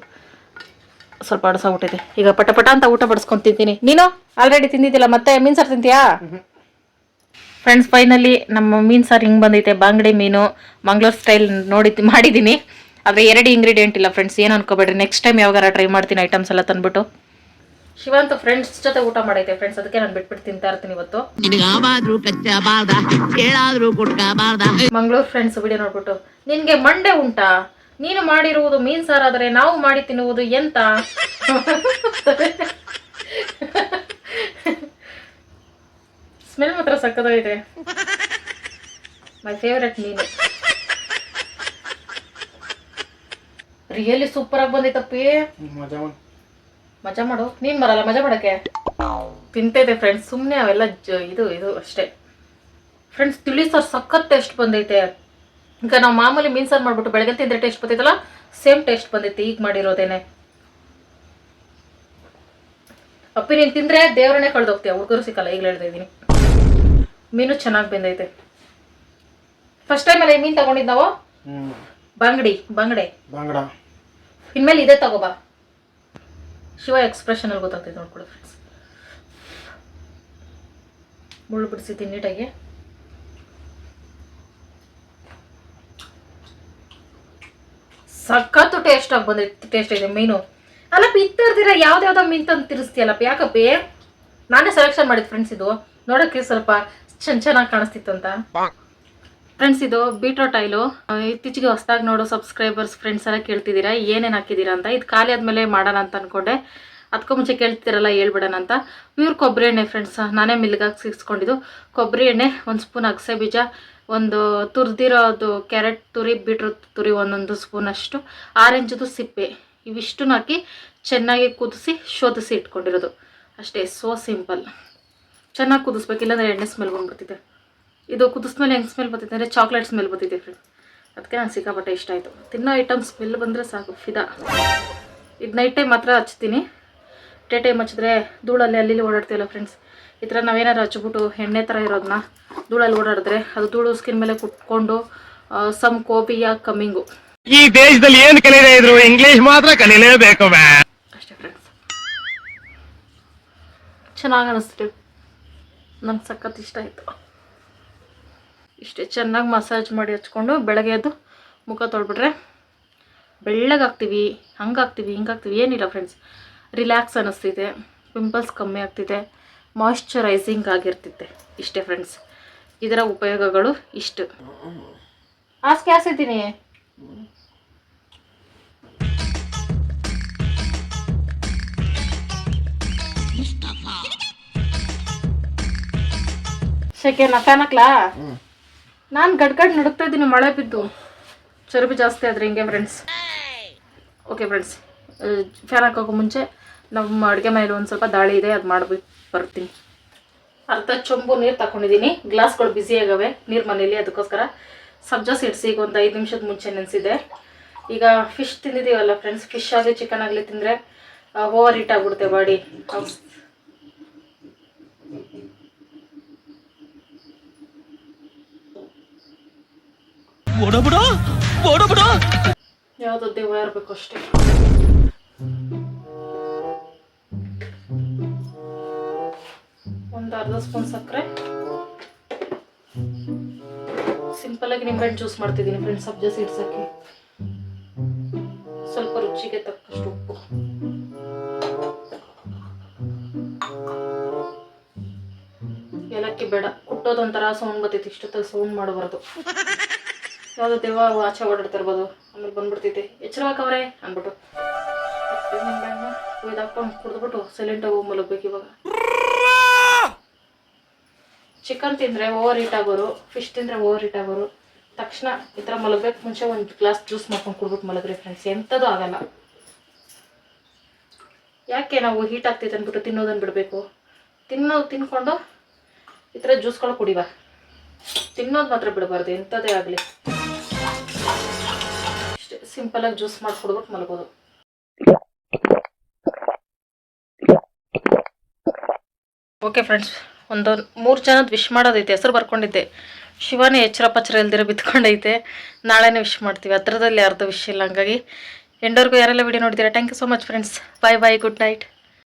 ಸ್ವಲ್ಪ ಅಡಸಾಗ್ಬಿಟ್ಟಿದೆ ಈಗ ಪಟ ಪಟ ಅಂತ ಊಟ ಬಡಿಸ್ಕೊಂಡು ತಿಂತೀನಿ. ನೀನು? ಆಲ್ರೆಡಿ ತಿಂದಿದ್ದಿಲ್ಲ ಮತ್ತೆ? ಮೀನ್ ಸಾರು ತಿಂತೀಯಾ? ಫ್ರೆಂಡ್ಸ್ ಫೈನಲಿ ನಮ್ಮ ಮೀನ್ ಸಾರು ಹಿಂಗೆ ಬಂದೈತೆ. ಬಾಂಗ್ಡೆ ಮೀನು. ಮಂಗ್ಳೂರ್ ಸ್ಟೈಲ್ ನೋಡಿ ಮಾಡಿದ್ದೀನಿ ಆದರೆ ಎರಡು ಇಂಗ್ರೀಡಿಯೆಂಟ್ ಇಲ್ಲ ಫ್ರೆಂಡ್ಸ್ ಏನು ಅನ್ಕೋಬೇಡ್ರಿ? ನೆಕ್ಸ್ಟ್ ಟೈಮ್ ಯಾವಾಗಾರ ಟ್ರೈ ಮಾಡ್ತೀನಿ ಐಟಮ್ಸ್ ಎಲ್ಲ ತಂದ್ಬಿಟ್ಟು. ಶಿವಂತ ಫ್ರೆಂಡ್ಸ್ ಜೊತೆ ಊಟ ಮಾಡೈತೆ ಫ್ರೆಂಡ್ಸ್ ಅದಕ್ಕೆ ನಾನು ಬಿಟ್ಬಿಟ್ಟು ತಿಂತಾ ಇರ್ತೀನಿ ಇವತ್ತು. ಮಂಗಳೂರು ಫ್ರೆಂಡ್ಸ್ ವಿಡಿಯೋ ನೋಡ್ಬಿಟ್ಟು ನಿನ್ಗೆ ಮಂಡೆ ಉಂಟಾ? ನೀನು ಮಾಡಿರುವುದು ಮೀನ್ ಸಾರಾದರೆ ನಾವು ಮಾಡಿ ತಿನ್ನುವುದು ಎಂತ? ಸ್ಮೆಲ್ ಮಾತ್ರ ಸಕ್ಕದಾಗಿದೆ ಮೈ ಫೇವ್ರೆಟ್ ಮೀನು ರಿಯಲಿ ಸೂಪರ್ ಆಗಿ ಬಂದೈತಪ್ಪಿ ಮಜಾ ಮಾಡು. ನೀನ್ ಬರಲ್ಲ ಮಜಾ ಮಾಡಕ್ಕೆ. ತಿಂತೈತೆ ಫ್ರೆಂಡ್ಸ್ ಸುಮ್ಮನೆ ಅವೆಲ್ಲ ಜ- ಇದು ಇದು ಅಷ್ಟೇ. ಫ್ರೆಂಡ್ಸ್ ತಿಳಿ ಸಾರು ಸಖತ್ ಟೇಸ್ಟ್ ಬಂದೈತೆ. ಈಗ ನಾವು ಮಾಮೂಲಿ ಮೀನ್ ಸಾರು ಮಾಡ್ಬಿಟ್ಟು ಬೆಳಗ್ಗೆ ತಿಂದ್ರೆ ಟೇಸ್ಟ್ ಬಂದೈತಲ್ಲ ಸೇಮ್ ಟೇಸ್ಟ್ ಬಂದೈತೆ. ಈಗ ಮಾಡಿರೋದೇನೆ. ಅಪ್ಪಿ ನೀನು ತಿಂದ್ರೆ ದೇವ್ರನ್ನೇ ಕಳ್ದೋಗ್ತೀಯ. ಹುಡುಗರು ಸಿಕ್ಕಲ್ಲ ಈಗ ಹೇಳ್ತಾ ಇದ್ದೀನಿ. ಮೀನು ಚೆನ್ನಾಗಿ ಬಂದೈತೆ. ಫಸ್ಟ್ ಟೈಮ್ ಅಲ್ಲ ಮೀನ್ ಮೀನು ತಗೊಂಡಿದ್ದು ನಾವು ಬಂಗಡಿ ಬಂಗಡೆ. ಬಾಂಗಡ. ಇನ್ಮೇಲೆ ಇದೇ ತಗೋಬಾ ಶಿವ ಎಕ್ಸ್ಪ್ರೆಷನ್ ಅಲ್ಲಿ ಗೊತ್ತಾಗ್ತೈತೆ ನೋಡ್ಕೊಳ್ಳಿ ಫ್ರೆಂಡ್ಸ್ ಮುಳ್ಳು ಬಿಡಿಸಿದ್ದೀನಿ ನೀಟಾಗಿ ಸಖತ್ತು ಟೇಸ್ಟ್ ಆಗಿ ಬಂದೈತೆ ಟೇಸ್ಟ್ ಇದೆ ಮೀನು. ಅಲ್ಲಪ್ಪ ಇತ್ತಿರ್ದಿರ ಯಾವ್ದಾವ್ದೋ ಮೀನ್ ತಂದು ತಿರ್ಸ್ತೀಯಲ್ಲಪ್ಪ, ಯಾಕಪ್ಪಿ? ನಾನೇ ಸೆಲೆಕ್ಷನ್ ಮಾಡಿದ್ ಫ್ರೆಂಡ್ಸ್ ಇದು. ನೋಡೋಕ್ಕೆ ಸ್ವಲ್ಪ ಚೆನ್ನ ಚೆನ್ನಾಗಿ ಕಾಣಿಸ್ತಿತ್ತು ಫ್ರೆಂಡ್ಸ್, ಇದು ಬೀಟ್ರೋಟ್ ಆಯಿಲು ಇತ್ತೀಚೆಗೆ ಹೊಸದಾಗಿ ನೋಡೋ ಸಬ್ಸ್ಕ್ರೈಬರ್ಸ್ ಫ್ರೆಂಡ್ಸ್ ಎಲ್ಲ ಕೇಳ್ತಿದ್ದೀರಾ? ಏನೇನು ಹಾಕಿದ್ದೀರಾ ಅಂತ. ಇದು ಖಾಲಿ ಆದಮೇಲೆ ಮಾಡೋಣ ಅಂತ ಅಂದ್ಕೊಂಡೆ ಅದಕ್ಕೂ ಮುಂಚೆ ಕೇಳ್ತಿರಲ್ಲ ಹೇಳ್ಬಿಡೋಣ ಅಂತ. ಪ್ಯೂರ್ ಕೊಬ್ಬರಿ ಎಣ್ಣೆ ಫ್ರೆಂಡ್ಸ್ ನಾನೇ ಮಿಲ್ಗಾಗಿ ಸಿಗಿಸ್ಕೊಂಡಿದ್ದು. ಕೊಬ್ಬರಿ ಎಣ್ಣೆ, ಒಂದು ಸ್ಪೂನ್ ಅಗಸೆ ಬೀಜ, ಒಂದು ತುರಿದಿರೋದು ಕ್ಯಾರೆಟ್ ತುರಿ, ಬೀಟ್ರೂಟ್ ತುರಿ ಒಂದೊಂದು ಸ್ಪೂನಷ್ಟು ಆರೆಂಜದು ಸಿಪ್ಪೆ. ಇವಿಷ್ಟನ್ನು ಹಾಕಿ ಚೆನ್ನಾಗಿ ಕುದಿಸಿ ಶೋಧಿಸಿ ಇಟ್ಕೊಂಡಿರೋದು. ಅಷ್ಟೇ ಸೋ ಸಿಂಪಲ್ ಚೆನ್ನಾಗಿ ಕುದಿಸ್ಬೇಕು, ಇಲ್ಲಾಂದರೆ ಎಣ್ಣೆ ಸ್ಮೆಲ್ ಬಂದ್ಬಿಡ್ತಿದೆ. ಇದು ಕುದಿಸ್ಮೇಲೆ ಹೆಂಗೆ ಸ್ಮೆಲ್ ಬರ್ತೈತೆ ಅಂದರೆ ಚಾಕ್ಲೇಟ್ ಸ್ಮೆಲ್ ಬರ್ತಿದೆ ಫ್ರೆಂಡ್ ಅದಕ್ಕೆ ನಂಗೆ ಸಿಕ್ಕಾಪಟ್ಟೆ ಇಷ್ಟ ಆಯಿತು. ತಿನ್ನೋ ಐಟಮ್ ಸ್ಮೆಲ್ ಬಂದರೆ ಸಾಕು ಫಿದಾ. ಇದು ನೈಟ್ ಟೈಮ್ ಮಾತ್ರ ಹಚ್ತೀನಿ. ಡೇ ಟೈಮ್ ಹಚ್ಚಿದ್ರೆ ಧೂಳಲ್ಲಿ ಅಲ್ಲಿ ಓಡಾಡ್ತೀವಲ್ಲ ಫ್ರೆಂಡ್ಸ್ ಈ ಥರ ನಾವೇನಾರು ಹಚ್ಬಿಟ್ಟು ಎಣ್ಣೆ ಥರ ಇರೋದನ್ನ ಧೂಳಲ್ಲಿ ಓಡಾಡಿದ್ರೆ ಅದು ಧೂಳು ಸ್ಕಿನ್ ಮೇಲೆ ಕುಟ್ಕೊಂಡು ಸಮ್ ಕೋಬಿಯ ಕಮ್ಮಿಂಗು. ಈ ದೇಶದಲ್ಲಿ ಏನು ಕಲಿಯದೇ ಇದ್ರು? ಇಂಗ್ಲಿಷ್ ಮಾತ್ರ ಕಲೀಲೇಬೇಕು ಅಷ್ಟೇ ಫ್ರೆಂಡ್ಸ್ ಚೆನ್ನಾಗಿ ಅನಿಸ್ತು ನಂಗೆ ಸಖತ್ ಇಷ್ಟ ಆಯಿತು. ಇಷ್ಟೇ ಚೆನ್ನಾಗಿ ಮಸಾಜ್ ಮಾಡಿ ಹಚ್ಕೊಂಡು ಬೆಳಗ್ಗೆ ಎದ್ದು ಮುಖ ತೊಳ್ಬಿಟ್ರೆ ಬೆಳ್ಳಗಾಗ್ತೀವಿ, ಹಂಗಾಗ್ತೀವಿ, ಹಿಂಗಾಗ್ತೀವಿ, ಏನಿಲ್ಲ ಫ್ರೆಂಡ್ಸ್ ರಿಲ್ಯಾಕ್ಸ್ ಅನ್ನಿಸ್ತಿದೆ ಪಿಂಪಲ್ಸ್ ಕಮ್ಮಿ ಆಗ್ತಿದೆ ಮಾಯಶ್ಚರೈಸಿಂಗ್ ಆಗಿರ್ತಿದೆ ಇಷ್ಟೇ ಫ್ರೆಂಡ್ಸ್ ಇದರ ಉಪಯೋಗಗಳು ಇಷ್ಟು. ಆಸ್ಕೆ ಆಸಿದ್ದೀನಿ ಶೆಕೆ, ನಕಾನಕ್ಲಾ? ನಾನು ಗಡ್ಗಡ್ ಗಡ್ ನಡುಕ್ತಾ ಇದ್ದೀನಿ, ಮಳೆ ಬಿದ್ದು. ಚರ್ಬಿ ಜಾಸ್ತಿ ಆದ್ರೆ ಹಿಂಗೆ ಫ್ರೆಂಡ್ಸ್ ಓಕೆ ಫ್ರೆಂಡ್ಸ್ ಫ್ಯಾನ್ ಹಾಕೋಕ್ಕೂ ಮುಂಚೆ ನಮ್ಮ ಅಡುಗೆ ಮನೇಲಿ ಒಂದು ಸ್ವಲ್ಪ ದಾಳಿ ಇದೆ, ಅದು ಮಾಡ್ಬಿಟ್ಟು ಬರ್ತೀನಿ. ಅರ್ಧ ಚೊಂಬು ನೀರು ತಗೊಂಡಿದ್ದೀನಿ ಗ್ಲಾಸ್ಗಳು ಬ್ಯುಸಿ ಆಗವೆ, ನೀರು ಮನೇಲಿ, ಅದಕ್ಕೋಸ್ಕರ ಸಬ್ಜಾ ಸೀಡ್ಸ್ ಈಗ ಒಂದು ಐದು ನಿಮಿಷದ ಮುಂಚೆ ನೆನೆಸಿದೆ. ಈಗ ಫಿಶ್ ತಿಂದಿದ್ದೀವಲ್ಲ ಫ್ರೆಂಡ್ಸ್ ಫಿಶ್ ಆಗಲಿ ಚಿಕನ್ ಆಗಲಿ ತಿಂದರೆ ಓವರ್ ಹೀಟ್ ಆಗ್ಬಿಡುತ್ತೆ ಬಾಡಿ ಯಾವುದೋ ದೇವ ಇರಬೇಕು ಅಷ್ಟೇ. ಒಂದು ಅರ್ಧ ಸ್ಪೂನ್ ಸಕ್ಕರೆ. ಸಿಂಪಲ್ ಆಗಿ ನಿಂಬೆಹಣ್ಣು ಜ್ಯೂಸ್ ಮಾಡ್ತಿದ್ದೀನಿ ಫ್ರೆಂಡ್ಸ್ ಸಬ್ಜಾ ಸೀಡ್ಸ್ ಸ್ವಲ್ಪ ರುಚಿಗೆ ತಕ್ಕಷ್ಟು ಉಪ್ಪು. ಏಲಕ್ಕಿ ಬೇಡ, ಕುಟ್ಟೋದೊಂಥರ ಸೌಂಡ್ ಬರ್ತೈತಿ, ಇಷ್ಟೊತ್ತಲ್ಲಿ ಸೌಂಡ್ ಮಾಡಬಾರ್ದು. ಯಾವುದೋ ದೆವ್ವ ಆಚೆ ಓಡಾಡ್ತಿರ್ಬೋದು ಆಮೇಲೆ ಬಂದ್ಬಿಡ್ತೈತೆ. ಎಚ್ಚರವಾಕವ್ರೆ ಅಂದ್ಬಿಟ್ಟು. ಹಾಕೊಂಡು ಕುಡಿದ್ಬಿಟ್ಟು ಸೈಲೆಂಟಾಗಿ ಹೋಗಿ ಮಲಗಬೇಕು ಇವಾಗ. ಚಿಕನ್ ತಿಂದರೆ ಓವರ್ ಹೀಟ್ ಆಗೋರು ಫಿಶ್ ತಿಂದರೆ ಓವರ್ ಹೀಟ್ ಆಗೋರು. ತಕ್ಷಣ ಈ ಥರ ಮಲಗಬೇಕು. ಮುಂಚೆ ಒಂದು ಗ್ಲಾಸ್ ಜ್ಯೂಸ್ ಮಾಡ್ಕೊಂಡು ಕುಡ್ಬಿಟ್ಟು ಮಲಗ್ರಿ ಫ್ರೆಂಡ್ಸ್ ಎಂಥದ್ದು ಆಗಲ್ಲ. ಯಾಕೆ ನಾವು ಹೀಟ್ ಆಗ್ತೈತೆ ಅಂದ್ಬಿಟ್ಟು ತಿನ್ನೋದನ್ನು ಬಿಡಬೇಕು? ತಿನ್ನೋದು ತಿನ್ಕೊಂಡು ಈ ಥರ ಜ್ಯೂಸ್ಗಳು ಕುಡಿವ. ತಿನ್ನೋದು ಮಾತ್ರ ಬಿಡಬಾರ್ದು. ಎಂಥದೇ ಆಗಲಿ. ಸಿಂಪಲಾಗಿ ಜ್ಯೂಸ್ ಮಾಡಿ ಕುಡ್ಬಿಟ್ಟು ಮಲಗೋದು. ಓಕೆ ಫ್ರೆಂಡ್ಸ್ ಒಂದು ಮೂರು ಜನದ ವಿಶ್ ಮಾಡೋದೈತೆ. ಹೆಸರು ಬರ್ಕೊಂಡಿದ್ದೆ. ಶಿವನೇ ಎಚ್ಚರ ಪಚ್ಚರ ಇಲ್ದಿರ ಬಿತ್ಕೊಂಡೈತೆ. ನಾಳೆನೇ ವಿಶ್ ಮಾಡ್ತೀವಿ. ಹತ್ರದಲ್ಲಿ ಯಾರ್ದು ವಿಶ್ ಇಲ್ಲ, ಹಂಗಾಗಿ. ಎಂಡೋರ್ಗೂ ಯಾರೆಲ್ಲ ವಿಡಿಯೋ ನೋಡಿದ್ದೀರಾ? Thank you so much friends bye bye good night